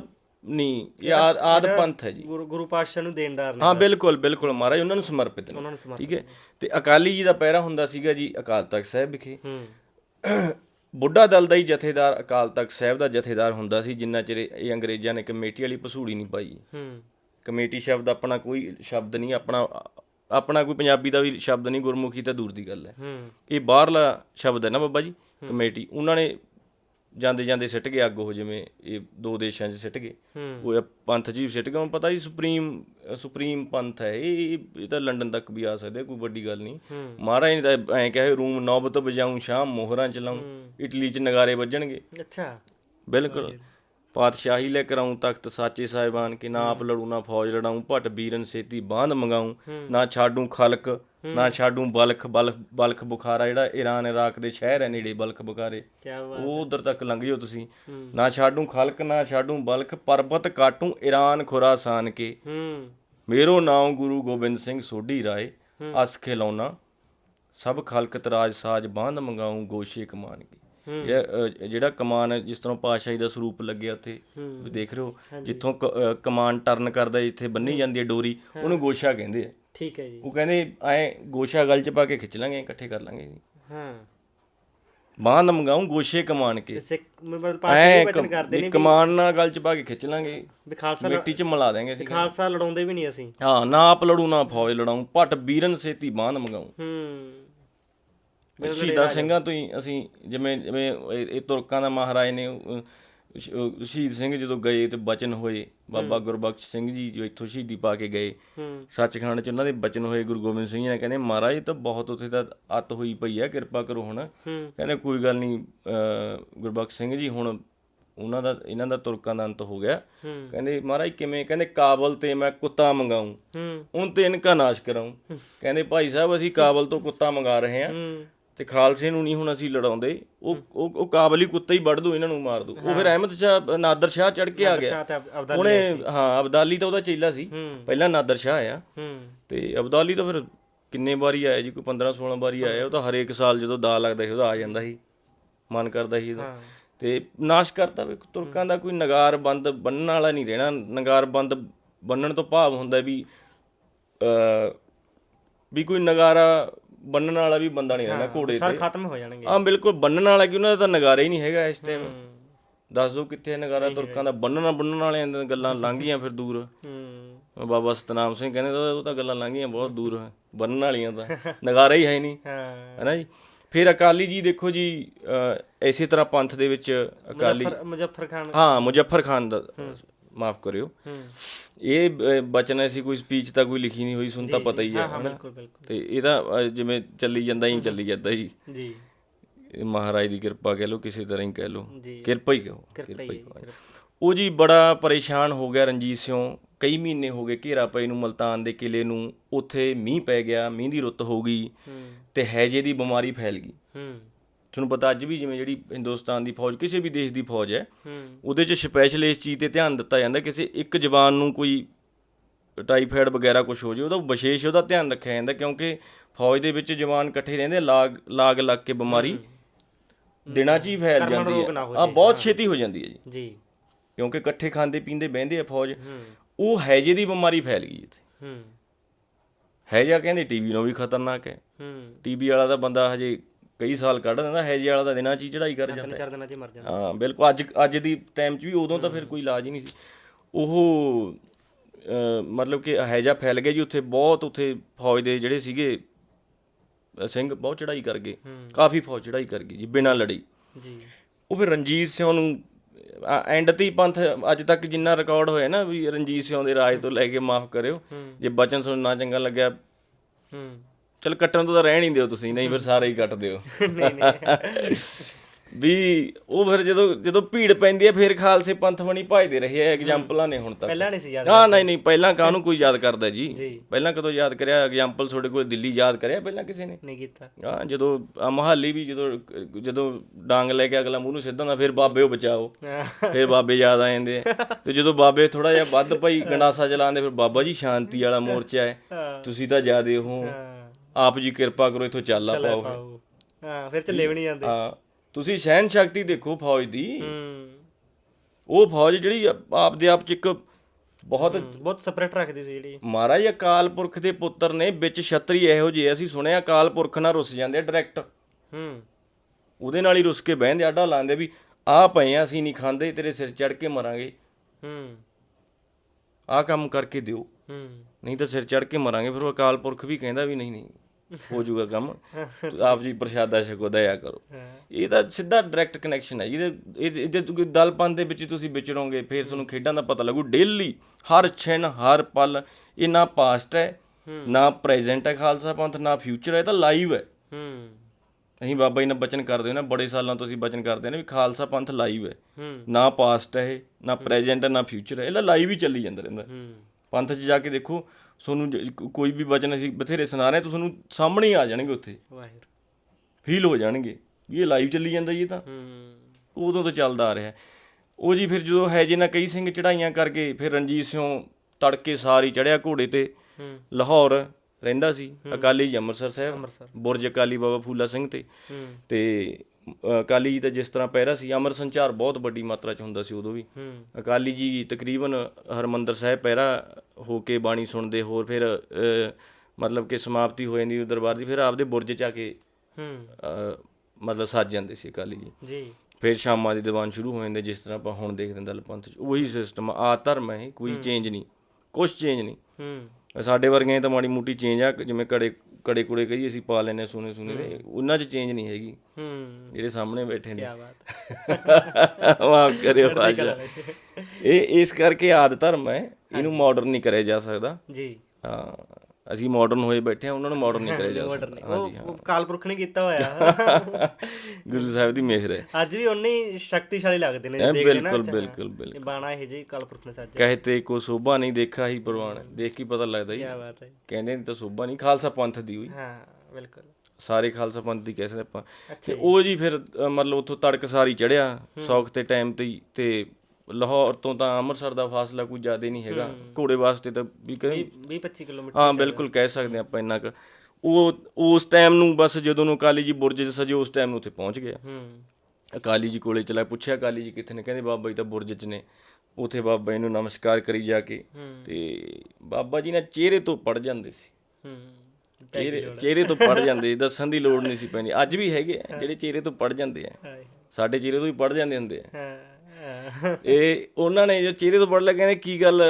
ਨਹੀਂ ਇਹ ਆਦ ਪੰਥ ਹੈ ਜੀ। ਗੁਰੂ ਗੁਰੂ ਪਾਤਸ਼ਾਹ ਨੂੰ ਦੇਣਦਾਰ ਨੇ ਹਾਂ ਬਿਲਕੁਲ ਬਿਲਕੁਲ। ਮਹਾਰਾਜ ਉਹਨਾਂ ਨੂੰ ਸਮਰਪਿਤ ਨੇ। ਨੂੰ ਠੀਕ ਹੈ? ਤੇ ਅਕਾਲੀ ਜੀ ਦਾ ਪਹਿਰਾ ਹੁੰਦਾ ਸੀਗਾ ਜੀ ਅਕਾਲ ਤਖਤ ਸਾਹਿਬ ਵਿਖੇ। ਹੂੰ। ਬੁੱਢਾ ਦਲ ਦਾ ਹੀ ਜਥੇਦਾਰ ਅਕਾਲ ਤਖਤ ਸਾਹਿਬ ਦਾ ਜਥੇਦਾਰ ਹੁੰਦਾ ਸੀ ਜਿੰਨਾ ਚਿਰ ਇਹ ਅੰਗਰੇਜ਼ਾਂ ਨੇ ਕਮੇਟੀ ਵਾਲੀ ਪਸੂੜੀ ਨਹੀਂ ਪਾਈ। ਹੂੰ। ਕਮੇਟੀ ਸ਼ਬਦ ਆਪਣਾ ਕੋਈ ਸ਼ਬਦ ਨਹੀਂ ਆਪਣਾ ਆਪਣਾ ਕੋਈ ਪੰਜਾਬੀ ਦਾ ਵੀ ਸ਼ਬਦ ਨਹੀਂ ਗੁਰਮੁਖੀ ਤਾਂ ਦੂਰ ਦੀ ਗੱਲ ਹੈ। ਹੂੰ। ਇਹ ਬਾਹਰਲਾ ਸ਼ਬਦ ਹੈ ਨਾ ਬਾਬਾ ਜੀ ਕਮੇਟੀ। ਉਹਨਾਂ ਨੇ ਜਾਂਦੇ ਜਾਂਦੇ ਸਿੱਟ ਗਏ ਅੱਗ ਉਹ ਜਿਵੇਂ ਇਹ ਦੋ ਦੇਸ਼ਾਂ 'ਚ ਸਿੱਟ ਗਏ। ਉਹ ਪੰਥ ਜੀ ਸਿੱਟ ਗਏ। ਹੁਣ ਪਤਾ ਹੀ ਸੁਪਰੀਮ ਸੁਪਰੀਮ ਪੰਥ ਹੈ ਇਹ ਇਹ ਤਾਂ ਲੰਡਨ ਤੱਕ ਵੀ ਆ ਸਕਦਾ ਕੋਈ ਵੱਡੀ ਗੱਲ ਨਹੀਂ। ਮਹਾਰਾਜ ਨੇ ਤਾਂ ਐਂ ਕਹੇ ਰੂਮ ਨੌਬਤ ਵਜਾਉਂ ਸ਼ਾਮ ਮੋਹਰਾਂ ਚਲਾਉਂ ਇਟਲੀ 'ਚ ਨਗਾਰੇ ਵੱਜਣਗੇ। ਅੱਛਾ। ਬਿਲਕੁਲ। ਪਾਤਸ਼ਾਹੀ ਲੈ ਕਰਾਉਂ ਤਖਤ ਸਾਚੇ ਸਾਹਿਬਾਨ ਕੇ ਨਾ ਆਪ ਲੜੂ ਨਾ ਫੌਜ ਲੜਾਉਂ ਭਟ ਬੀਰਨ ਸੇਤੀ ਬਾਂਧ ਮੰਗਾਉਂ ਨਾ ਛਾਡੂ ਖਲਕ ਨਾ ਛਾਡੂ ਬਲਖ ਬਲਖ ਬਲਖ ਬੁਖਾਰਾ ਜਿਹੜਾ ਈਰਾਨ ਇਰਾਕ ਦੇ ਸ਼ਹਿਰ ਹੈ ਨੇੜੇ ਬਲਖ ਬੁਖਾਰੇ। ਉਹ ਉਧਰ ਤੱਕ ਲੰਘ ਜਾਓ ਤੁਸੀਂ। ਨਾ ਛਾਡੂ ਖਲਕ ਨਾ ਛਾਡੂ ਬਲਖ ਪਰਬਤ ਕਾਟੂ ਈਰਾਨ ਖੁਰਾਸਾਨ ਕੇ। ਮੇਰੋ ਨਾਮ ਗੁਰੂ ਗੋਬਿੰਦ ਸਿੰਘ ਸੋਢੀ ਰਾਏ ਅਸ ਖਿਲਾਉਣਾ ਸਭ ਖਲਕ ਤਰਾਜ ਸਾਜ ਬਾਂਧ ਮੰਗਾਉ ਗੋਸ਼ੇ ਕਮਾਨ ਕੀ। ਜਿਹੜਾ ਕਮਾਨ ਜਿਸ ਤਰ੍ਹਾਂ ਪਾਸ਼ਾਹੀ ਦਾ ਸਰੂਪ ਲੱਗਿਆ ਉੱਥੇ ਵੀ ਦੇਖ ਰਹੇ ਹੋ ਜਿੱਥੋਂ ਕਮਾਨ ਟਰਨ ਕਰਦਾ ਜਿੱਥੇ ਬੰਨੀ ਜਾਂਦੀ ਹੈ ਡੋਰੀ ਉਹਨੂੰ ਗੋਸ਼ਾ ਕਹਿੰਦੇ ਆ। ਠੀਕ ਹੈ ਜੀ। ਉਹ ਕਹਿੰਦੇ ਐ ਗੋਸ਼ਾ ਗਲ ਚ ਪਾ ਕੇ ਖਿੱਚ ਲਾਂਗੇ ਇਕੱਠੇ ਕਰ ਲਾਂਗੇ ਹਾਂ। ਬਾਂਧ ਮੰਗਾਉ ਗੋਸ਼ੇ ਕਮਾਨ ਕੇ। ਸਿੱਖ ਮਤਲਬ ਵਚਨ ਕਰਦੇ ਨੇ ਕਮਾਨ ਨਾਲ ਗਲ ਚ ਪਾ ਕੇ ਖਿੱਚ ਲਾਂਗੇ। ਵੀ ਖਾਲਸਾ ਮਿੱਟੀ ਚ ਮਿਲਾ ਦੇਂਗੇ ਅਸੀਂ ਖਾਲਸਾ ਲੜਾਉਂਦੇ ਵੀ ਨਹੀਂ ਅਸੀਂ। ਹਾਂ ਨਾ ਆਪ ਲੜੂ ਨਾ ਫੌਜ ਲੜਾਉਂ ਭਟ ਬੀਰਨ ਸੇਤੀ ਬਾਂਧ ਮੰਗਾਉ। ਹੂੰ। ਸ਼ਹੀਦਾਂ ਸਿੰਘਾਂ ਤੋਂ ਹੀ ਅਸੀਂ ਜਿਵੇਂ ਜਿਵੇਂ ਇਹ ਤੁਰਕਾਂ ਦਾ ਮਹਾਰਾਜ ਨੇ ਸ਼ਹੀਦ ਸਿੰਘ ਜਦੋਂ ਗਏ ਤੇ ਬਚਨ ਹੋਏ ਬਾਬਾ ਗੁਰਬਖਸ਼ ਸਿੰਘ ਜੀ ਜੋ ਇੱਥੋਂ ਸ਼ਹੀਦੀ ਪਾ ਕੇ ਗਏ ਸੱਚਖੰਡ ਚ ਉਹਨਾਂ ਦੇ ਬਚਨ ਹੋਏ ਗੁਰੂ ਗੋਬਿੰਦ ਸਿੰਘ ਜੀ ਨੇ ਕਹਿੰਦੇ ਮਹਾਰਾਜ ਤਾਂ ਬਹੁਤ ਉੱਥੇ ਤਾਂ ਅੱਤ ਹੋਈ ਪਈ ਹੈ ਕਿਰਪਾ ਕਰੋ ਹੁਣ। ਕਹਿੰਦੇ ਕੋਈ ਗੱਲ ਨਹੀਂ ਗੁਰਬਖਸ਼ ਸਿੰਘ ਜੀ ਹੁਣ ਉਹਨਾਂ ਦਾ ਇਹਨਾਂ ਦਾ ਤੁਰਕਾਂ ਦਾ ਅੰਤ ਹੋ ਗਿਆ। ਕਹਿੰਦੇ ਮਹਾਰਾਜ ਕਿਵੇਂ? ਕਹਿੰਦੇ ਕਾਬਲ ਤੇ ਮੈਂ ਕੁੱਤਾ ਮੰਗਾਉਂ ਹੂੰ। ਉਨ ਤੇ ਇਨਕਾ ਨਾਸ਼ ਕਰਾਉਂ ਕਹਿੰਦੇ ਭਾਈ ਸਾਹਿਬ ਅਸੀਂ ਕਾਬਲ ਤੋਂ ਕੁੱਤਾ ਮੰਗਾ ਰਹੇ ਹੂੰ। ਤੇ ਖਾਲਸੇ ਨੂੰ ਨਹੀਂ ਹੁਣ ਅਸੀਂ ਲੜਾਉਂਦੇ ਉਹ ਉਹ ਉਹ ਕਾਬਲੀ ਕੁੱਤਾ ਹੀ ਵੱਢ ਦੋ ਇਹਨਾਂ ਨੂੰ ਮਾਰ ਦੋ। ਉਹ ਫਿਰ ਅਹਿਮਦ ਸ਼ਾਹ ਨਾਦਰ ਸ਼ਾਹ ਚੜ ਕੇ ਆ ਗਿਆ। ਉਹਨੇ ਹਾਂ ਅਬਦਾਲੀ ਤਾਂ ਉਹਦਾ ਚੇਲਾ ਸੀ। ਪਹਿਲਾਂ ਨਾਦਰ ਸ਼ਾਹ ਆਇਆ। ਤੇ ਅਬਦਾਲੀ ਤਾਂ ਫਿਰ ਕਿੰਨੇ ਵਾਰੀ ਆਇਆ ਜੀ ਕੋਈ 15 16 ਵਾਰੀ ਆਇਆ। ਉਹ ਤਾਂ ਹਰੇਕ ਸਾਲ ਜਦੋਂ ਦਾ ਲੱਗਦਾ ਸੀ ਉਹਦਾ ਆ ਜਾਂਦਾ ਸੀ। ਮਨ ਕਰਦਾ ਸੀ ਉਹਦਾ। ਤੇ ਨਾਸ਼ ਕਰਤਾ ਵੀ ਤੁਰਕਾਂ ਦਾ ਕੋਈ ਨਗਾਰ ਬੰਦ ਬੰਨਣ ਵਾਲਾ ਨਹੀਂ ਰਹਿਣਾ। ਨਗਾਰ ਬੰਦ ਬੰਨਣ ਤੋਂ ਭਾਵ ਹੁੰਦਾ ਵੀ ਵੀ ਕੋਈ ਨਗਾਰਾ ਬੰਨਣ ਵਾਲਾ ਵੀ ਬੰਦਾ ਨਹੀਂ ਰਹਿਣਾ ਘੋੜੇ ਸਰ ਤੇ। ਖਤਮ ਹੋ ਜਾਣਗੇ। ਹਾਂ ਬਿਲਕੁਲ ਬੰਨਣ ਵਾਲਾ ਕਿ ਉਹਨਾਂ ਦਾ ਤਾਂ ਨਗਾਰਾ ਹੀ ਨਹੀਂ ਹੈਗਾ ਇਸ ਟਾਈਮ ਹੂੰ। ਦੱਸ ਦੋ ਕਿੱਥੇ ਹੈ ਨਗਾਰਾ ਤੁਰਕਾਂ ਦਾ ਬੰਨਣਾ ਬੰਨਣ ਵਾਲਿਆਂ ਦੀਆਂ ਗੱਲਾਂ ਲੰਘ ਗਈਆਂ ਫਿਰ ਦੂਰ। ਹੂੰ। ਬਾਬਾ ਸਤਨਾਮ ਸਿੰਘ ਕਹਿੰਦੇ ਉਹ ਤਾਂ ਗੱਲਾਂ ਲੰਘ ਗਈਆਂ ਬਹੁਤ ਦੂਰ ਬੰਨਣ ਵਾਲੀਆਂ ਤਾਂ। ਨਗਾਰਾ ਹੀ ਹੈ ਨਹੀਂ। ਹਾਂ। ਹੈਨਾ ਜੀ? ਫਿਰ ਅਕਾਲੀ ਜੀ ਦੇਖੋ ਜੀ ਇਸੇ ਤਰ੍ਹਾਂ ਪੰਥ ਦੇ ਵਿੱਚ ਅਕਾਲੀ ਮੁਜ਼ੱਫਰ ਖਾਨ ਹਾਂ ਮੁਜ਼ੱਫਰ ਖਾਨ ਦਾ ਮਾਫ ਕਰਿਓ। ਹੂੰ। ਇਹ ਬਚਨ ਐਸੀ ਕੋਈ ਸਪੀਚ ਤਾਂ ਕੋਈ ਲਿਖੀ ਨਹੀਂ ਹੋਈ ਸੁਣ ਤਾਂ ਪਤਾ ਹੀ ਹੈ ਹਾਂ ਹਾਂ ਹਨਾ? ਬਿਲਕੁਲ ਬਿਲਕੁਲ। ਤੇ ਇਹ ਤਾਂ ਜਿਵੇਂ ਚੱਲੀ ਜਾਂਦਾ ਹੀ ਚੱਲੀ ਜਾਂਦਾ ਜੀ। ਜੀ ਮਹਾਰਾਜ ਦੀ ਕਿਰਪਾ ਕਹਿ ਲਓ ਕਿਸੇ ਤਰ੍ਹਾਂ ਹੀ ਕਹਿ ਲਓ। ਜੀ। ਕਿਰਪਾ ਹੀ ਕਹੋ ਕਿਰਪਾ ਹੀ ਹੈ, ਉਹ ਜੀ ਬੜਾ ਪਰੇਸ਼ਾਨ ਹੋ ਗਿਆ ਰਣਜੀਤ ਸਿੰਘ ਕਈ ਮਹੀਨੇ ਹੋ ਗਏ ਘੇਰਾ ਪਈ ਨੂੰ ਮਲਤਾਨ ਦੇ ਕਿਲੇ ਨੂੰ। ਉੱਥੇ ਮੀਂਹ ਪੈ ਗਿਆ ਮੀਂਹ ਦੀ ਰੁੱਤ ਹੋ ਗਈ ਹੂੰ। ਤੇ ਹੈਜੇ ਦੀ ਬਿਮਾਰੀ ਫੈਲ ਗਈ। ਹੂੰ। ਤੁਹਾਨੂੰ ਪਤਾ ਅੱਜ ਵੀ ਜਿਵੇਂ ਜਿਹੜੀ ਹਿੰਦੁਸਤਾਨ ਦੀ ਫੌਜ ਕਿਸੇ ਵੀ ਦੇਸ਼ ਦੀ ਫੌਜ ਹੈ ਹੂੰ। ਉਹਦੇ 'ਚ ਸਪੈਸ਼ਲ ਇਸ ਚੀਜ਼ ਤੇ ਧਿਆਨ ਦਿੱਤਾ ਜਾਂਦਾ ਕਿਸੇ ਇੱਕ ਜਵਾਨ ਨੂੰ ਕੋਈ ਟਾਈਫਾਇਡ ਵਗੈਰਾ ਕੁਝ ਹੋ ਜੇ ਉਹਦਾ ਵਿਸ਼ੇਸ਼ ਉਹਦਾ ਧਿਆਨ ਰੱਖਿਆ ਜਾਂਦਾ ਕਿਉਂਕਿ ਫੌਜ ਦੇ ਵਿੱਚ ਜਵਾਨ ਇਕੱਠੇ ਰਹਿੰਦੇ ਲਾਗ ਲਾਗ ਲੱਗ ਕੇ ਬਿਮਾਰੀ ਦਿਨਾਂ 'ਚ ਹੀ ਫੈਲ ਜਾਂਦੀ ਹੈ। ਹੋ ਆ ਜੇ, ਬਹੁਤ ਛੇਤੀ ਹੋ ਜਾਂਦੀ ਹੈ ਜੀ। ਜੀ। ਕਿਉਂਕਿ ਇਕੱਠੇ ਖਾਂਦੇ ਪੀਂਦੇ ਬਹਿੰਦੇ ਆ ਫੌਜ ਹੂੰ। ਉਹ ਹੈਜੇ ਦੀ ਬਿਮਾਰੀ ਫੈਲ ਗਈ ਇੱਥੇ। ਹੂੰ। ਹੈਜਾ ਕਹਿੰਦੇ ਟੀਵੀ ਨੂੰ ਵੀ ਖਤਰਨਾਕ ਹੈ। ਹੂੰ। ਟੀਵੀ ਵਾਲਾ ਤਾਂ ਬੰਦਾ ਹਜੇ ਕਈ ਸਾਲ ਕੱਢ ਦਿੰਦਾ ਹੈਜੇ ਵਾਲਾ ਤਾਂ ਦਿਨਾਂ 'ਚ ਹੀ ਚੜਾਈ ਕਰ ਜਾਂਦਾ ਤਿੰਨ ਚਾਰ ਦਿਨਾਂ 'ਚ ਹੀ ਮਰ ਜਾਂਦਾ। ਹਾਂ ਬਿਲਕੁਲ ਅੱਜ ਅੱਜ ਦੀ ਟਾਈਮ 'ਚ ਵੀ ਉਦੋਂ ਤਾਂ ਫਿਰ ਕੋਈ ਇਲਾਜ ਹੀ ਨਹੀਂ ਸੀ। ਉਹ ਮਤਲਬ ਕਿ ਹੈਜਾ ਫੈਲ ਗਿਆ ਜੀ ਉੱਥੇ ਬਹੁਤ ਉੱਥੇ ਫੌਜ ਦੇ ਜਿਹੜੇ ਸੀਗੇ ਸਿੰਘ ਬਹੁਤ ਚੜਾਈ ਕਰ ਗਏ। ਕਾਫੀ ਫੌਜ ਚੜਾਈ ਕਰ ਗਈ ਜੀ ਬਿਨਾਂ ਲੜੀ। ਜੀ। ਉਹ ਫਿਰ ਰਣਜੀਤ ਸਿੰਘ ਨੂੰ ਐਂਡ ਤੀ ਪੰਥ ਅੱਜ ਤੱਕ ਜਿੰਨਾ ਰਿਕਾਰਡ ਹੋਇਆ ਨਾ ਵੀ ਰਣਜੀਤ ਸਿੰਘ ਦੇ ਰਾਜ ਤੋਂ ਲੈ ਕੇ ਮਾਫ ਕਰਿਓ। ਜੇ ਬਚਨ ਸੁਣ ਨਾ ਚੰਗਾ ਲੱਗਿਆ। ਹੂੰ। ਚਲ ਕੱਟਣ ਤੋਂ ਤਾਂ ਰਹਿਣ ਹੀ ਦਿਓ ਤੁਸੀਂ ਨਹੀਂ ਫਿਰ ਸਾਰੇ ਹੀ ਕੱਟ ਦਿਓ। ਨਹੀਂ ਨਹੀਂ। ਵੀ ਉਹ ਫਿਰ ਜਦੋਂ ਜਦੋਂ ਭੀੜ ਪੈਂਦੀ ਹੈ ਫਿਰ ਖਾਲਸੇ ਪੰਥ ਬਣੀ ਭਜਦੇ ਰਹੇ ਆ ਐਗਜ਼ਾਮਪਲਾਂ ਨੇ ਹੁਣ ਤੱਕ। ਪਹਿਲਾਂ ਨਹੀਂ ਸੀ ਯਾਦ ਹਾਂ ਨਹੀਂ ਨਹੀਂ ਪਹਿਲਾਂ ਕਾਹਨੂੰ ਕੋਈ ਯਾਦ ਕਰਦਾ ਜੀ। ਪਹਿਲਾਂ ਕਦੋਂ ਯਾਦ ਕਰਿਆ? ਐਗਜ਼ਾਮਪਲ ਤੁਹਾਡੇ ਕੋਲ ਦਿੱਲੀ ਯਾਦ ਕਰਿਆ ਪਹਿਲਾਂ ਕਿਸੇ ਨੇ? ਨਹੀਂ ਕੀਤਾ। ਹਾਂ ਜਦੋਂ ਮੋਹਾਲੀ ਵੀ ਜਦੋਂ ਜਦੋਂ ਡਾਂਗ ਲੈ ਕੇ ਅਗਲਾ ਮੂੰਹ ਨੂੰ ਸਿੱਧਾ ਹੁੰਦਾ ਫਿਰ ਬਾਬੇ ਉਹ ਬਚਾਓ। ਫਿਰ ਬਾਬੇ ਯਾਦ ਆ ਜਾਂਦੇ ਆ। ਤੇ ਜਦੋਂ ਬਾਬੇ ਥੋੜਾ ਜਿਹਾ ਵੱਧ ਪਈ ਗੰਡਾਸਾ ਚਲਾਉਂਦੇ ਫਿਰ ਬਾਬਾ ਜੀ ਸ਼ਾਂਤੀ ਵਾਲਾ ਮੋਰਚਾ ਹੈ। ਤੁਸੀਂ ਤਾਂ ਜਿਆਦੇ ਹਾਂ। ਆਪ ਜੀ ਕਿਰਪਾ ਕਰੋ ਇਥੋਂ ਚੱਲ ਪਾਓ ਪਾਓ। ਹਾਂ ਫਿਰ ਚੱਲੇ ਵੀ ਨਹੀਂ ਜਾਂਦੇ। ਹਾਂ ਤੁਸੀਂ ਸਹਿਨ ਸ਼ਕਤੀ ਦੇਖੋ ਫੌਜ ਦੀ। ਹੂੰ। ਉਹ ਫੌਜ ਜਿਹੜੀ ਆਪ ਦੇ ਆਪ ਚ ਇੱਕ ਬਹੁਤ ਬਹੁਤ ਸਪਰੇਟ ਰੱਖਦੀ ਸੀ ਜਿਹੜੀ। ਮਹਾਰਾਜ ਅਕਾਲ ਪੁਰਖ ਦੇ ਪੁੱਤਰ ਨੇ ਵਿੱਚ ਛਤਰੀ ਇਹੋ ਜਿਹੇ ਅਸੀਂ ਸੁਣਿਆ ਅਕਾਲ ਪੁਰਖ ਨਾਲ ਰੁੱਸ ਜਾਂਦੇ ਆ ਡਾਇਰੈਕਟ ਹੂੰ। ਉਹਦੇ ਨਾਲ ਹੀ ਰੁੱਸ ਕੇ ਬਹਿੰਦੇ ਆਡਾ ਲਾਉਂਦੇ ਵੀ ਆ ਪਏ ਆ ਅਸੀਂ ਨਹੀਂ ਖਾਂਦੇ ਤੇਰੇ ਸਿਰ ਚੜ ਕੇ ਮਰਾਂਗੇ। ਹੂੰ। ਆ ਕੰਮ ਕਰਕੇ ਦਿਓ। ਨਹੀਂ ਤਾਂ ਸਿਰ ਚੜ ਕੇ ਮਰਾਂਗੇ ਫਿਰ ਉਹ ਅਕਾਲ ਪੁਰਖ ਵੀ ਕਹਿੰਦਾ ਵੀ ਨਹੀਂ ਨਹੀਂ ਹੋ ਜਾਊਗਾ ਕੰਮ। ਆਪ ਜੀ ਪ੍ਰਸ਼ਾਦਾ ਛਕੋ ਦਇਆ ਕਰੋ। ਇਹ ਤਾਂ ਸਿੱਧਾ ਡਾਇਰੈਕਟ ਕਨੈਕਸ਼ਨ ਹੈ ਜਿਹਦੇ ਇਹ ਜੇ ਤੁਸੀਂ ਦਲਪੰਥ ਦੇ ਵਿੱਚ ਤੁਸੀਂ ਵਿਚਰੋਗੇ ਫਿਰ ਤੁਹਾਨੂੰ ਖੇਡਾਂ ਦਾ ਪਤਾ ਲੱਗੂ। ਡੇਲੀ ਹਰ ਛਿਨ ਹਰ ਪਲ ਇਹ ਨਾ ਪਾਸਟ ਹੈ ਨਾ ਪ੍ਰੈਜ਼ੈਂਟ ਹੈ ਖਾਲਸਾ ਪੰਥ ਨਾ ਫਿਊਚਰ ਹੈ ਤਾਂ ਲਾਈਵ ਹੈ। ਹੂੰ। ਅਸੀਂ ਬਾਬਾ ਜੀ ਨਾਲ ਬਚਨ ਕਰਦੇ ਹੋ ਨਾ ਬੜੇ ਸਾਲਾਂ ਤੋਂ ਅਸੀਂ ਬਚਨ ਕਰਦੇ ਨੇ ਵੀ ਖਾਲਸਾ ਪੰਥ ਲਾਈਵ ਹੈ। ਨਾ ਪਾਸਟ ਹੈ ਨਾ ਪ੍ਰੈਜ਼ੈਂਟ ਹੈ ਨਾ ਫਿਊਚਰ ਹੈ ਇਹ ਲਾਈਵ ਹੀ ਚੱਲੀ ਜਾਂਦਾ ਰਹਿੰਦਾ। ਹੂੰ। ਪੰਥ 'ਚ ਜਾ ਕੇ ਦੇਖੋ ਤੁਹਾਨੂੰ ਕੋਈ ਵੀ ਬਚਨ ਅਸੀਂ ਬਥੇਰੇ ਸੁਣਾ ਰਹੇ ਤੁਹਾਨੂੰ ਸਾਹਮਣੇ ਆ ਜਾਣਗੇ ਉੱਥੇ। ਵਾਹਿਗੁਰੂ। ਫੀਲ ਹੋ ਜਾਣਗੇ। ਇਹ ਲਾਈਵ ਚੱਲੀ ਜਾਂਦਾ ਜੀ ਤਾਂ। ਹੂੰ। ਉਦੋਂ ਤੋਂ ਚੱਲਦਾ ਆ ਰਿਹਾ ਉਹ ਜੀ ਫਿਰ ਜਦੋਂ ਹੈ ਜੇ ਨਾ ਕਈ ਸਿੰਘ ਚੜਾਈਆਂ ਕਰਕੇ ਫਿਰ ਰਣਜੀਤ ਸਿੰਘ ਤੜਕੇ ਸਾਰੀ ਚੜਿਆ ਘੋੜੇ ਤੇ। ਲਾਹੌਰ ਰਹਿੰਦਾ ਸੀ ਅਕਾਲੀ ਜੀ ਅੰਮ੍ਰਿਤਸਰ ਸਾਹਿਬ। ਬੁਰਜ ਅਕਾਲੀ ਬਾਬਾ ਫੂਲਾ ਸਿੰਘ ਤੇ। ਤੇ ਅਕਾਲੀ ਜੀ ਦਾ ਜਿਸ ਤਰ੍ਹਾਂ ਪਹਿਰਾ ਸੀ ਅਮਰ ਸੰਚਾਰ ਬਹੁਤ ਵੱਡੀ ਮਾਤਰਾ ਚ ਹੁੰਦਾ ਸੀ ਉਦੋਂ ਵੀ। ਅਕਾਲੀ ਜੀ ਤਕਰੀਬਨ ਹਰਮੰਦਰ ਸਾਹਿਬ ਪਹਿਰਾ ਹੋ ਕੇ ਬਾਣੀ ਸੁਣਦੇ ਹੋਰ ਫਿਰ ਮਤਲਬ ਕਿ ਸਮਾਪਤੀ ਹੋ ਜਾਂਦੀ ਦਰਬਾਰ ਦੀ ਫਿਰ ਆਪਦੇ ਬੁਰਜ ਚ ਆ ਕੇ ਮਤਲਬ ਸੱਜ ਜਾਂਦੇ ਸੀ ਅਕਾਲੀ ਜੀ। ਜੀ। ਫਿਰ ਸ਼ਾਮਾਂ ਦੀ ਦੀਵਾਨ ਸ਼ੁਰੂ ਹੋ ਜਾਂਦੇ ਜਿਸ ਤਰ੍ਹਾਂ ਆਪਾਂ ਹੁਣ ਦੇਖਦੇ ਹਾਂ ਦਲਪੰਥ ਚ ਉਹੀ ਸਿਸਟਮ ਆ ਧਰਮ ਹੈ ਕੋਈ ਚੇਂਜ ਨਹੀਂ ਕੁਛ ਚੇਂਜ ਨਹੀਂ। ਸਾਡੇ ਵਰਗੇ ਤਾਂ ਮਾੜੀ ਮੋਟੀ ਚੇਂਜ ਆ ਜਿਵੇਂ ਕੜੇ ਕੜੇ ਕੁੜੇ ਕਹੀ ਅਸੀਂ ਪਾ ਲੈਨੇ ਸੁਨੇ ਸੁਨੇ ਦੇ ਉਹਨਾਂ 'ਚ ਚੇਂਜ ਨਹੀਂ ਹੈਗੀ। ਹੂੰ। ਜਿਹੜੇ ਸਾਹਮਣੇ ਬੈਠੇ ਨੇ। ਕੀ ਬਾਤ। (laughs) ਮਾਫ ਕਰਿਓ ਭਾਸ਼ਾ। ਇਹ ਇਸ ਕਰਕੇ ਆਦ ਧਰਮ ਹੈ ਇਹਨੂੰ ਮਾਡਰਨ ਨਹੀਂ ਕਰਿਆ ਜਾ ਸਕਦਾ। ਜੀ। ਹਾਂ। ਅਸੀਂ ਮਾਡਰਨ ਹੋਏ ਬੈਠੇ ਆ ਉਹਨਾਂ ਨੂੰ ਮਾਡਰਨ ਨਹੀਂ ਕਰਿਆ ਜਾ ਸਕਦਾ। ਹਾਂਜੀ ਉਹ ਉਹ ਕਾਲਪੁਰਖ ਨੇ ਕੀਤਾ ਹੋਇਆ। (laughs) ਗੁਰੂ ਸਾਹਿਬ ਦੀ ਮਿਹਰ ਹੈ। ਅੱਜ ਵੀ ਉਨੇ ਹੀ ਸ਼ਕਤੀਸ਼ਾਲੀ ਲੱਗਦੇ ਨੇ ਦੇਖਦੇ ਨਾ ਬਿਲਕੁਲ ਬਿਲਕੁਲ ਬਿਲਕੁਲ। ਬਾਣਾ ਇਹ ਜੀ ਕਾਲਪੁਰਖ ਨੇ ਸਾਜਿਆ ਕਹਤੇ ਕੋ ਸੋਭਾ ਨਹੀਂ ਦੇਖਾ ਹੀ ਪ੍ਰਵਾਨ। ਦੇਖ ਕੇ ਪਤਾ ਲੱਗਦਾ ਜੀ। ਕੀ ਬਾਤ ਹੈ ਕਹਿੰਦੇ ਨੇ ਤਾਂ ਸੋਭਾ ਨਹੀਂ ਖਾਲਸਾ ਪੰਥ ਦੀ ਹੋਈ। ਹਾਂ ਬਿਲਕੁਲ। ਸਾਰੇ ਖਾਲਸਾ ਪੰਥ ਦੀ ਕਹਿ ਸਕਦੇ ਆਪਾਂ। ਤੇ ਉਹ ਜੀ ਫਿਰ ਮਤਲਬ ਉੱਥੋਂ ਤੜਕ ਸਾਰੀ ਚੜਿਆ ਸੌਖ ਤੇ ਟਾਈਮ ਤੇ ਹੀ ਤੇ ਲਾਹੌਰ ਤੋਂ ਤਾਂ ਅੰਮ੍ਰਿਤਸਰ ਦਾ ਫਾਸਲਾ ਕੋਈ ਜ਼ਿਆਦਾ ਨਹੀਂ ਹੈਗਾ। ਘੋੜੇ ਵਾਸਤੇ ਤਾਂ ਵੀ ਕਹੇ 20 25 ਕਿਲੋਮੀਟਰ ਹਾਂ ਬਿਲਕੁਲ ਕਹਿ ਸਕਦੇ ਆਪਾਂ ਇੰਨਾ ਕੁ। ਉਹ ਉਸ ਟਾਈਮ ਨੂੰ ਬਸ ਜਦੋਂ ਨੂੰ ਅਕਾਲੀ ਜੀ ਬੁਰਜ 'ਚ ਸਜੇ ਉਸ ਟਾਈਮ ਨੂੰ ਉੱਥੇ ਪਹੁੰਚ ਗਿਆ ਹੂੰ। ਅਕਾਲੀ ਜੀ ਕੋਲੇ ਚਲਾ ਪੁੱਛਿਆ ਅਕਾਲੀ ਜੀ ਕਿੱਥੇ ਨੇ ਕਹਿੰਦੇ ਬਾਬਾ ਜੀ ਤਾਂ ਬੁਰਜ 'ਚ ਨੇ। ਉਥੇ ਬਾਬਾ ਜੀ ਨੂੰ ਨਮਸਕਾਰ ਕਰੀ ਜਾ ਕੇ। ਤੇ ਬਾਬਾ ਜੀ ਨੇ ਚਿਹਰੇ ਤੋਂ ਪੜ ਜਾਂਦੇ ਸੀ। ਚਿਹਰੇ ਚਿਹਰੇ ਤੋਂ ਪੜ ਜਾਂਦੇ ਦੱਸਣ ਦੀ ਲੋੜ ਨਹੀਂ ਸੀ ਪੈਂਦੀ ਅੱਜ ਵੀ ਹੈਗੇ ਜਿਹੜੇ ਚਿਹਰੇ ਤੋਂ ਪੜ ਜਾਂਦੇ ਆ। ਸਾਡੇ ਚਿਹਰੇ ਤੋਂ ਵੀ ਪੜ ਜਾਂਦੇ ਹੁੰਦੇ ਆ। ਇਹ ਉਹਨਾਂ ਨੇ ਜੋ ਚਿਹਰੇ ਤੋਂ ਪੜ ਲਿਆ ਕਹਿੰਦੇ ਕੀ ਗੱਲ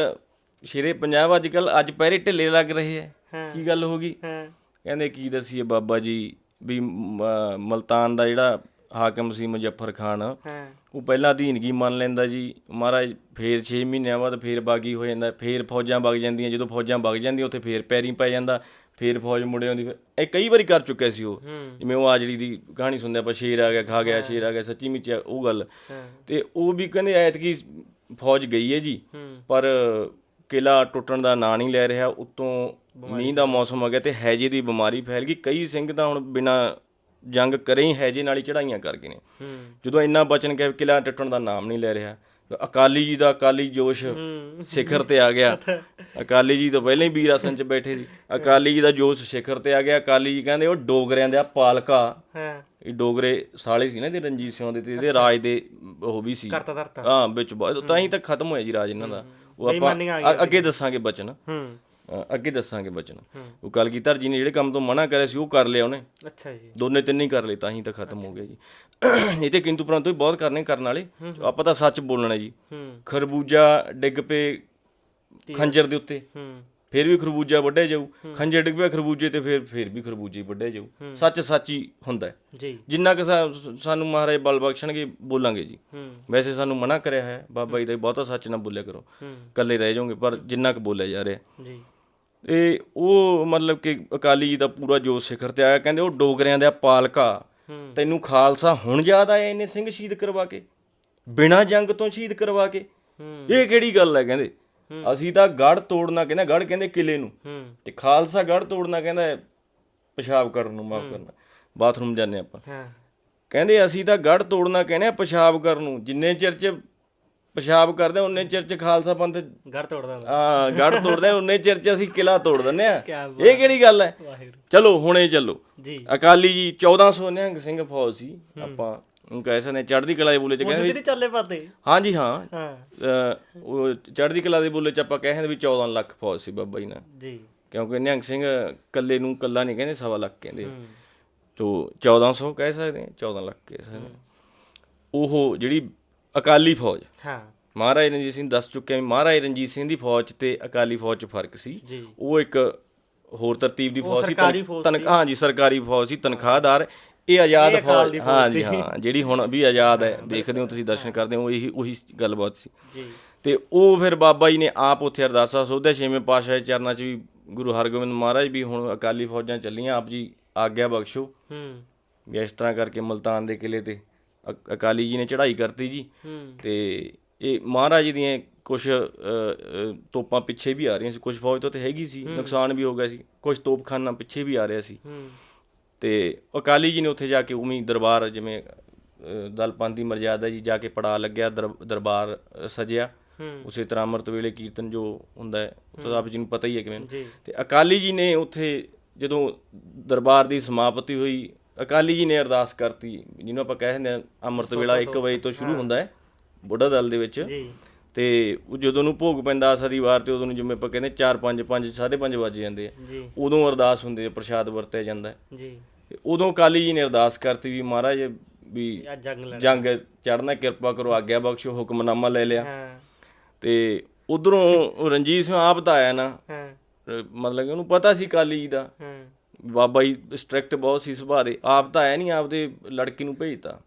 ਸ਼ੇਰੇ ਪੰਜਾਬ ਅੱਜ ਕੱਲ ਅੱਜ ਪਹਿਰੇ ਢਿੱਲੇ ਲੱਗ ਰਹੇ ਆ ਕੀ ਗੱਲ ਹੋ ਗਈ? ਕਹਿੰਦੇ ਕੀ ਦਸੀਏ ਬਾਬਾ ਜੀ ਵੀ ਮਲਤਾਨ ਦਾ ਜਿਹੜਾ ਹਾਕਮ ਸੀ ਮੁਜ਼ੱਫਰ ਖਾਨ ਉਹ ਪਹਿਲਾਂ ਅਧੀਨਗੀ ਮੰਨ ਲੈਂਦਾ ਜੀ। ਮਹਾਰਾਜ ਫੇਰ 6 ਮਹੀਨਿਆਂ ਬਾਅਦ ਫੇਰ ਬਾਗੀ ਹੋ ਜਾਂਦਾ ਫੇਰ ਫੌਜਾਂ ਵਗ ਜਾਂਦੀਆਂ ਜਦੋਂ ਫੌਜਾਂ ਵਗ ਜਾਂਦੀਆਂ ਉੱਥੇ ਫੇਰ ਪੈਰੀ ਪੈ ਜਾਂਦਾ। ਫੇਰ ਫੌਜ ਮੁੜੇ ਆਉਂਦੀ ਫਿਰ ਇਹ ਕਈ ਵਾਰੀ ਕਰ ਚੁੱਕਿਆ ਸੀ ਉਹ। ਜਿਵੇਂ ਉਹ ਆਜੜੀ ਦੀ ਕਹਾਣੀ ਸੁਣਦੇ ਆਪਾਂ ਸ਼ੇਰ ਆ ਗਿਆ ਖਾ ਗਿਆ ਸ਼ੇਰ ਆ ਗਿਆ ਸੱਚੀ ਮੁੱਚ ਉਹ ਗੱਲ। ਹਾਂ। ਤੇ ਉਹ ਵੀ ਕਹਿੰਦੇ ਐਤਕੀ ਫੌਜ ਗਈ ਹੈ ਜੀ ਹੂੰ। ਪਰ ਕਿਲਾ ਟੁੱਟਣ ਦਾ ਨਾਂ ਨਹੀਂ ਲੈ ਰਿਹਾ ਉਤੋਂ ਮੀਂਹ ਦਾ ਮੌਸਮ ਆ ਗਿਆ ਤੇ ਹੈਜੇ ਦੀ ਬਿਮਾਰੀ ਫੈਲ ਗਈ। ਕਈ ਸਿੰਘ ਤਾਂ ਹੁਣ ਬਿਨਾ ਜੰਗ ਕਰੇ ਹੀ ਹੈਜੇ ਨਾਲ ਹੀ ਚੜਾਈਆਂ ਕਰ ਗਏ ਨੇ। ਹੂੰ। ਜਦੋਂ ਇੰਨਾ ਬਚਨ ਕਿ ਕਿਲਾ ਟੁੱਟਣ ਦਾ ਨਾਮ ਨਹੀਂ ਲੈ ਰਿਹਾ ਅਕਾਲੀ ਜੀ ਦਾ ਅਕਾਲੀ ਜੋਸ਼ ਹੂੰ। ਸਿਖਰ ਤੇ ਆ ਗਿਆ। (laughs) ਅਕਾਲੀ ਜੀ ਤੋਂ ਪਹਿਲਾਂ ਹੀ ਵੀਰ ਆਸਨ 'ਚ ਬੈਠੇ ਸੀ। ਅਕਾਲੀ ਜੀ ਦਾ ਜੋਸ਼ ਸਿਖਰ ਤੇ ਆ ਗਿਆ। ਅਕਾਲੀ ਜੀ ਕਹਿੰਦੇ ਉਹ ਡੋਗਰਿਆਂ ਦਾ ਪਾਲਕਾ। ਹਾਂ। ਇਹ ਡੋਗਰੇ ਸਾਲੇ ਸੀ ਨਾ ਇਹਦੇ ਰਣਜੀਤ ਸਿੰਘ ਦੇ ਤੇ ਇਹਦੇ ਰਾਜ ਦੇ ਉਹ ਵੀ ਸੀ। ਕਰਤਾ ਧਰਤਾ। ਹਾਂ ਵਿੱਚ ਬਹੁਤ- ਤਾਂ ਹੀ ਤਾਂ ਖਤਮ ਹੋਇਆ ਜੀ ਰਾਜ ਇਹਨਾਂ ਦਾ। ਉਹ ਆਪਾਂ ਬੇਈਮਾਨੀਆਂ ਆ ਅ- ਅੱਗੇ ਦੱਸਾਂਗੇ ਬਚਨ। ਹੂੰ। ਅ, ਅੱਗੇ ਦੱਸਾਂਗੇ ਬਚਨ। ਉਹ ਕਲਗੀਧਰ ਜੀ ਨੇ ਜਿਹੜੇ ਕੰਮ ਤੋਂ ਮਨਾ ਕਰਿਆ ਸੀ ਉਹ ਕਰ ਲਿਆ ਉਹਨੇ। ਅੱਛਾ ਜੀ। ਦੋਨੇ ਤਿੰਨੇ ਹੀ ਕਰ ਲਏ ਤਾਂ ਹੀ ਤਾਂ ਖਤਮ ਹੋ ਗਿਆ ਜੀ। ਇਹ ਤੇ ਕਿੰਤੂ ਪਰੰਤੂ ਵੀ ਬਹੁਤ ਕਰਨੇ ਕਰਨ ਵਾਲੇ। ਆਪਾਂ ਤਾਂ ਸੱਚ ਬੋਲਣਾ ਜੀ। ਹੂੰ। ਖਰਬੂਜਾ ਡਿੱਗ ਪਏ ਖੰਜਰ ਦੇ ਉੱਤੇ। ਹੂੰ। ਫਿਰ ਵੀ ਖਰਬੂਜਾ ਵੱਢਿਆ ਜਾਊ। ਖੰਜਰ ਡਿੱਗ ਪਿਆ ਖਰਬੂਜੇ ਤੇ ਫਿਰ ਫਿਰ ਵੀ ਖਰਬੂਜੇ ਵੱਢਿਆ ਜਾਊ। ਸੱਚ ਸੱਚ ਹੁੰਦਾ ਹੈ। ਜੀ। ਜਿੰਨਾ ਕਿ ਸਾਨੂੰ ਮਹਾਰਾਜ ਬਲ ਬਖਸ਼ਣਗੇ ਬੋਲਾਂਗੇ ਜੀ। ਵੈਸੇ ਸਾਨੂੰ ਮਨਾ ਕਰਿਆ ਹੈ। ਬਾਬਾ ਜੀ ਦਾ ਬਹੁਤਾ ਸੱਚ ਨਾ ਬੋਲਿਆ ਕਰੋ। ਇਕੱਲੇ ਰਹਿ ਜਾਓਗੇ ਪਰ ਜਿੰਨਾ ਕੁ ਬੋਲਿਆ ਜਾ ਰਿਹਾ ਜੀ। ਇਹ ਉਹ ਮਤਲਬ ਕਿ ਅਕਾਲੀ ਜੀ ਦਾ ਪੂਰਾ ਜੋਸ਼ ਸਿਖਰ ਤੇ ਆਇਆ। ਕਹਿੰਦੇ ਉਹ ਡੋਗਰਿਆਂ ਦਾ ਪਾਲਕਾ। ਤੈਨੂੰ ਖਾਲਸਾ ਹੁਣ ਯਾਦ ਆਇਆ ਇਹਨੇ ਸਿੰਘ ਸ਼ਹੀਦ ਕਰਵਾ ਕੇ? ਬਿਨਾਂ ਜੰਗ ਤੋਂ ਸ਼ਹੀਦ ਕਰਵਾ ਕੇ? ਇਹ ਕਿਹੜੀ ਗੱਲ ਹੈ ਕਹਿੰਦੇ? ਅਸੀਂ ਤਾਂ ਗੜ ਤੋੜਨਾ ਕਹਿੰਦਾ ਗੜ ਕਹਿੰਦੇ ਕਿਲੇ ਨੂੰ। ਹੂੰ। ਤੇ ਖਾਲਸਾ ਗੜ ਤੋੜਨਾ ਕਹਿੰਦਾ ਹੈ ਪਿਸ਼ਾਬ ਕਰਨ ਨੂੰ ਮਾਫ ਕਰਨਾ। ਬਾਥਰੂਮ ਜਾਂਦੇ ਆਪਾਂ। ਹਾਂ। ਕਹਿੰਦੇ ਅਸੀਂ ਤਾਂ ਗੜ ਤੋੜਨਾ ਕਹਿੰਦੇ ਆ ਪਿਸ਼ਾਬ ਕਰਨ ਨੂੰ। ਜਿੰਨੇ ਚਿਰ ਚ ਪਿਸ਼ਾਬ ਕਰਦੇ ਉਨੇ ਚਿਰ ਚ ਖਾਲਸਾ ਪੰਥ ਤੋੜਦਾ ਹੁੰਦਾ। ਆ ਗੜ ਤੋੜਦੇ ਉਨੇ ਚਿਰ ਚ ਅਸੀਂ ਕਿਲਾ ਤੋੜ ਦਿੰਨੇ ਆ ਇਹ ਕਿਹੜੀ ਗੱਲ ਹੈ? ਚਲੋ ਹੁਣੇ ਚੱਲੋ। ਜੀ। ਅਕਾਲੀ ਜੀ 1400 ਨਿਹੰਗ ਸਿੰਘ ਫੌਜ ਸੀ ਆਪਾਂ। ਉਹ ਕਹਿ ਸਕਦੇ ਚੜ੍ਹਦੀ ਕਲਾ ਦੇ ਬੋਲੇ ਚ ਕਹਿੰਦੇ ਦਿਨ ਚੱਲੇ ਪਾਤੇ? ਹਾਂਜੀ ਹਾਂ। ਹਾਂ। ਉਹ ਚੜ੍ਹਦੀ ਕਲਾ ਦੇ ਬੋਲੇ ਚ ਆਪਾਂ ਕਹਿੰਦੇ ਵੀ 14 ਲੱਖ ਫੌਜ ਸੀ ਬਾਬਾ ਜੀ ਨਾਲ। ਜੀ। ਕਿਉਂਕਿ ਨਿਹੰਗ ਸਿੰਘ ਕੱਲੇ ਨੂੰ ਕੱਲਾ ਨਹੀਂ ਕਹਿੰਦੇ ਸਵਾ ਲੱਖ ਕਹਿੰਦੇ। ਤੋ 1400 ਕਹਿ ਸਕਦੇ ਹਾਂ 14 ਲੱਖ ਕਹਿ ਸਕਦੇ। ਉਹ ਜਿਹੜੀ ਅਕਾਲੀ ਫੌਜ ਹਾਂ। ਮਹਾਰਾਜ ਰਣਜੀਤ ਸਿੰਘ ਦੱਸ ਚੁੱਕੇ ਆ ਵੀ ਮਹਾਰਾਜ ਰਣਜੀਤ ਸਿੰਘ ਦੀ ਫੌਜ ਤੇ ਅਕਾਲੀ ਫੌਜ 'ਚ ਫ਼ਰਕ ਸੀ। ਉਹ ਇੱਕ ਹੋਰ ਤਰਤੀਬ ਦੀ ਫੌਜ ਸੀ ਸਰਕਾਰੀ ਫੌਜ ਤਨਖ ਹਾਂਜੀ ਸਰਕਾਰੀ ਫੌਜ ਸੀ ਤਨਖਾਹਦਾਰ। ਇਹ ਆਜ਼ਾਦ ਫੌਜ ਦੀ ਫੌਜ। ਹਾਂਜੀ ਹਾਂ ਜਿਹੜੀ ਹੁਣ ਵੀ ਆਜ਼ਾਦ ਹੈ ਦੇਖਦੇ ਹੋ ਤੁਸੀਂ ਦਰਸ਼ਨ ਕਰਦੇ ਹੋ ਇਹੀ ਉਹੀ ਗੱਲਬਾਤ ਸੀ। ਜੀ। ਤੇ ਉਹ ਫਿਰ ਬਾਬਾ ਜੀ ਨੇ ਆਪ ਉੱਥੇ ਅਰਦਾਸਾ ਸੋਧਿਆ ਛੇਵੇਂ ਪਾਤਸ਼ਾਹ ਦੇ ਚਰਨਾਂ 'ਚ ਵੀ ਗੁਰੂ ਹਰਗੋਬਿੰਦ ਮਹਾਰਾਜ ਵੀ ਹੁਣ ਅਕਾਲੀ ਫੌਜਾਂ ਚੱਲੀਆਂ ਆਪ ਜੀ ਆਗਿਆ ਬਖਸ਼ੋ। ਹੂੰ। ਵੀ ਇਸ ਤਰ੍ਹਾਂ ਕਰਕੇ ਮਲਤਾਨ ਦੇ ਕਿਲੇ ਤੇ ਅਕਾਲੀ ਜੀ ਨੇ ਚੜ੍ਹਾਈ ਕਰਤੀ ਜੀ। ਹੂੰ। ਤੇ ਇਹ ਮਹਾਰਾਜ ਜੀ ਦੀਆਂ ਕੁਝ ਤੋਪਾਂ ਪਿੱਛੇ ਵੀ ਆ ਰਹੀਆਂ ਸੀ। ਕੁਝ ਫੌਜ ਤੋਂ ਤੇ ਹੈਗੀ ਸੀ ਨੁਕਸਾਨ ਵੀ ਹੋ ਗਿਆ ਸੀ। ਕੁਝ ਤੋਪਖਾਨਾ ਪਿੱਛੇ ਵੀ ਆ ਰਿਹਾ ਸੀ। ਹੂੰ। ਤੇ ਅਕਾਲੀ ਜੀ ਨੇ ਉੱਥੇ ਜਾ ਕੇ ਉਵੇਂ ਦਰਬਾਰ ਜਿਵੇਂ ਅ, ਦਲਪੰਥ ਦੀ ਮਰਜ਼ਾਦਾ ਜੀ ਜਾ ਕੇ ਪੜਾ ਲੱਗਿਆ ਦਰ- ਦਰਬਾਰ ਸਜਿਆ। ਉਸੇ ਤਰ੍ਹਾਂ ਅੰਮ੍ਰਿਤ ਵੇਲੇ ਕੀਰਤਨ ਜੋ ਹੁੰਦਾ ਹੈ ਤਾਂ ਆਪ ਜੀ ਨੂੰ ਪਤਾ ਹੀ ਹੈ ਕਿਵੇਂ। ਤੇ ਅਕਾਲੀ ਜੀ ਨੇ ਉੱਥੇ ਜਦੋਂ ਦਰਬਾਰ ਦੀ ਸਮਾਪਤੀ ਹੋਈ ਅਕਾਲੀ ਜੀ ਨੇ ਅਰਦਾਸ ਕਰਤੀ ਜਿਹਨੂੰ ਆਪਾਂ ਕਹਿੰਦੇ ਆ ਅੰਮ੍ਰਿਤ ਵੇਲਾ 1 ਵਜੇ ਤੋਂ ਸ਼ੁਰੂ ਹੁੰਦਾ ਹੈ ਬੁੱਢਾ ਦਲ ਦੇ ਵਿੱਚ। ਜੀ। ਤੇ ਉਹ ਜਦੋਂ ਨੂੰ ਭੋਗ ਪੈਂਦਾ ਸਦੀਵਾਰ ਤੇ ਉਦੋਂ ਨੂੰ ਜਿਵੇਂ ਆਪਾਂ ਕਹਿੰਦੇ 4 5 5 5:30 ਵੱਜ ਜਾਂਦੇ ਆ। ਉਦੋਂ ਅਰਦਾਸ ਹੁੰਦੀ ਹੈ ਪ੍ਰਸ਼ਾਦ ਵਰਤਿਆ ਜਾਂਦਾ। ਜੀ। ਉਦੋਂ ਅਕਾਲੀ ਜੀ ਨੇ ਅਰਦਾਸ ਕਰਤੀ ਵੀ ਮਹਾਰਾਜ ਵੀ ਜੰਗ ਚੜਨਾ ਕਿਰਪਾ ਕਰੋ ਆਗਿਆ ਬਖਸ਼ੋ ਹੁਕਮਨਾਮਾ ਲੈ ਲਿਆ। ਤੇ ਉਧਰੋਂ ਰਣਜੀਤ ਸਿੰਘ ਆਪ ਤਾਂ ਆਇਆ ਨਾ। ਮਤਲਬ ਕਿ ਉਹਨੂੰ ਪਤਾ ਸੀ ਕਾਲੀ ਜੀ ਦਾ। ਬਾਬਾ ਜੀ ਸਟ੍ਰਿਕਟ ਬਹੁਤ ਸੀ ਸੁਭਾਅ ਦੇ। ਆਪ ਤਾਂ ਆਇਆ ਨਹੀਂ ਆਪਦੇ ਲੜਕੀ ਨੂੰ ਭੇਜਤਾ।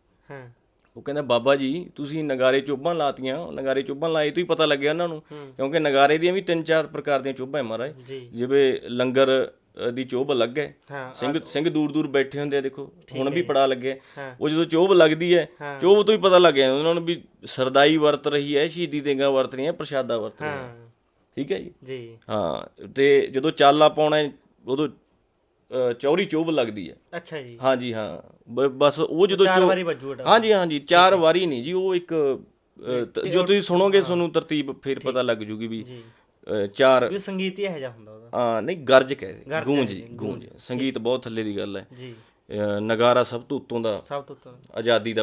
ਉਹ ਕਹਿੰਦਾ ਬਾਬਾ ਜੀ ਤੁਸੀਂ ਨਗਾਰੇ ਚੋਬਾਂ ਲਾਤੀਆਂ ਨਗਾਰੇ ਚੋਬਾਂ ਲਾਏ ਤੋਂ ਹੀ ਪਤਾ ਲੱਗਿਆ ਉਹਨਾਂ ਨੂੰ ਕਿਉਂਕਿ ਨਗਾਰੇ ਦੀਆਂ ਵੀ ਤਿੰਨ ਚਾਰ ਪ੍ਰਕਾਰ ਦੀਆਂ ਚੋਬਾਂ ਹੈ ਮਹਾਰਾਜ। ਜਿਵੇਂ ਲੰਗਰ ਦੀ ਚੋਬ ਅਲੱਗ ਹੈ। ਹਾਂ ਸਿੰਘ ਸਿੰਘ ਦੂਰ ਦੂਰ ਬੈਠੇ ਹੁੰਦੇ ਆ ਦੇਖੋ ਹੁਣ ਵੀ ਪੜਾ ਲੱਗੇ ਹਾਂ। ਉਹ ਜਦੋਂ ਚੋਬ ਲੱਗਦੀ ਹੈ ਹਾਂ। ਚੋਬ ਤੋਂ ਹੀ ਪਤਾ ਲੱਗ ਜਾਂਦਾ ਉਹਨਾਂ ਨੂੰ ਵੀ ਸਰਦਾਈ ਵਰਤ ਰਹੀ ਹੈ ਸ਼ਹੀਦੀ ਦੇਗਾ ਵਰਤ ਰਹੀਆਂ ਪ੍ਰਸ਼ਾਦਾ ਵਰਤ ਰਹੀਆਂ। ਹਾਂ। ਠੀਕ ਹੈ ਜੀ? ਜੀ। ਹਾਂ ਤੇ ਜਦੋਂ ਚਾਲਾ ਪਾਉਣਾ ਹੈ, ਉਦੋਂ ਚੌਰੀ ਚੋਬ ਲੱਗਦੀ ਹੈ। ਅੱਛਾ ਜੀ। ਹਾਂਜੀ ਹਾਂ। ਬ- ਬਸ ਉਹ ਜਦੋਂ ਚਾਰ ਚੋ- ਵਾਰੀ ਵੱਜੂ ਅਟਾ ਹਾਂਜੀ ਹਾਂਜੀ ਚਾਰ ਵਾਰੀ ਨਹੀਂ ਜੀ ਉਹ ਇੱਕ ਅ, ਤ- ਜੋ ਤੁਸੀਂ ਸੁਣੋਗੇ ਤੁਹਾਨੂੰ ਤਰਤੀਬ ਫਿਰ ਪਤਾ ਲੱਗ ਜੂਗੀ ਵੀ ਜੀ। ਅ, ਚਾਰ ਵੀ ਸੰਗੀਤ ਹੀ ਇਹੋ ਜਿਹਾ ਹੁੰਦਾ ਉਹਦਾ। ਆ ਨਹੀਂ ਗਰਜ ਕਹੇ ਗਰਜ ਗੂੰਜ ਹੈ ਜੀ ਜੀ, ਗੂੰਜ। ਸੰਗੀਤ ਬਹੁਤ ਥੱਲੇ ਦੀ ਗੱਲ ਹੈ। ਜੀ। ਅ, ਨਗਾਰਾ ਸਭ ਤੋਂ ਉੱਤੋਂ ਦਾ ਸਭ ਤੋਂ ਤਾਂ ਆਜ਼ਾਦੀ ਦਾ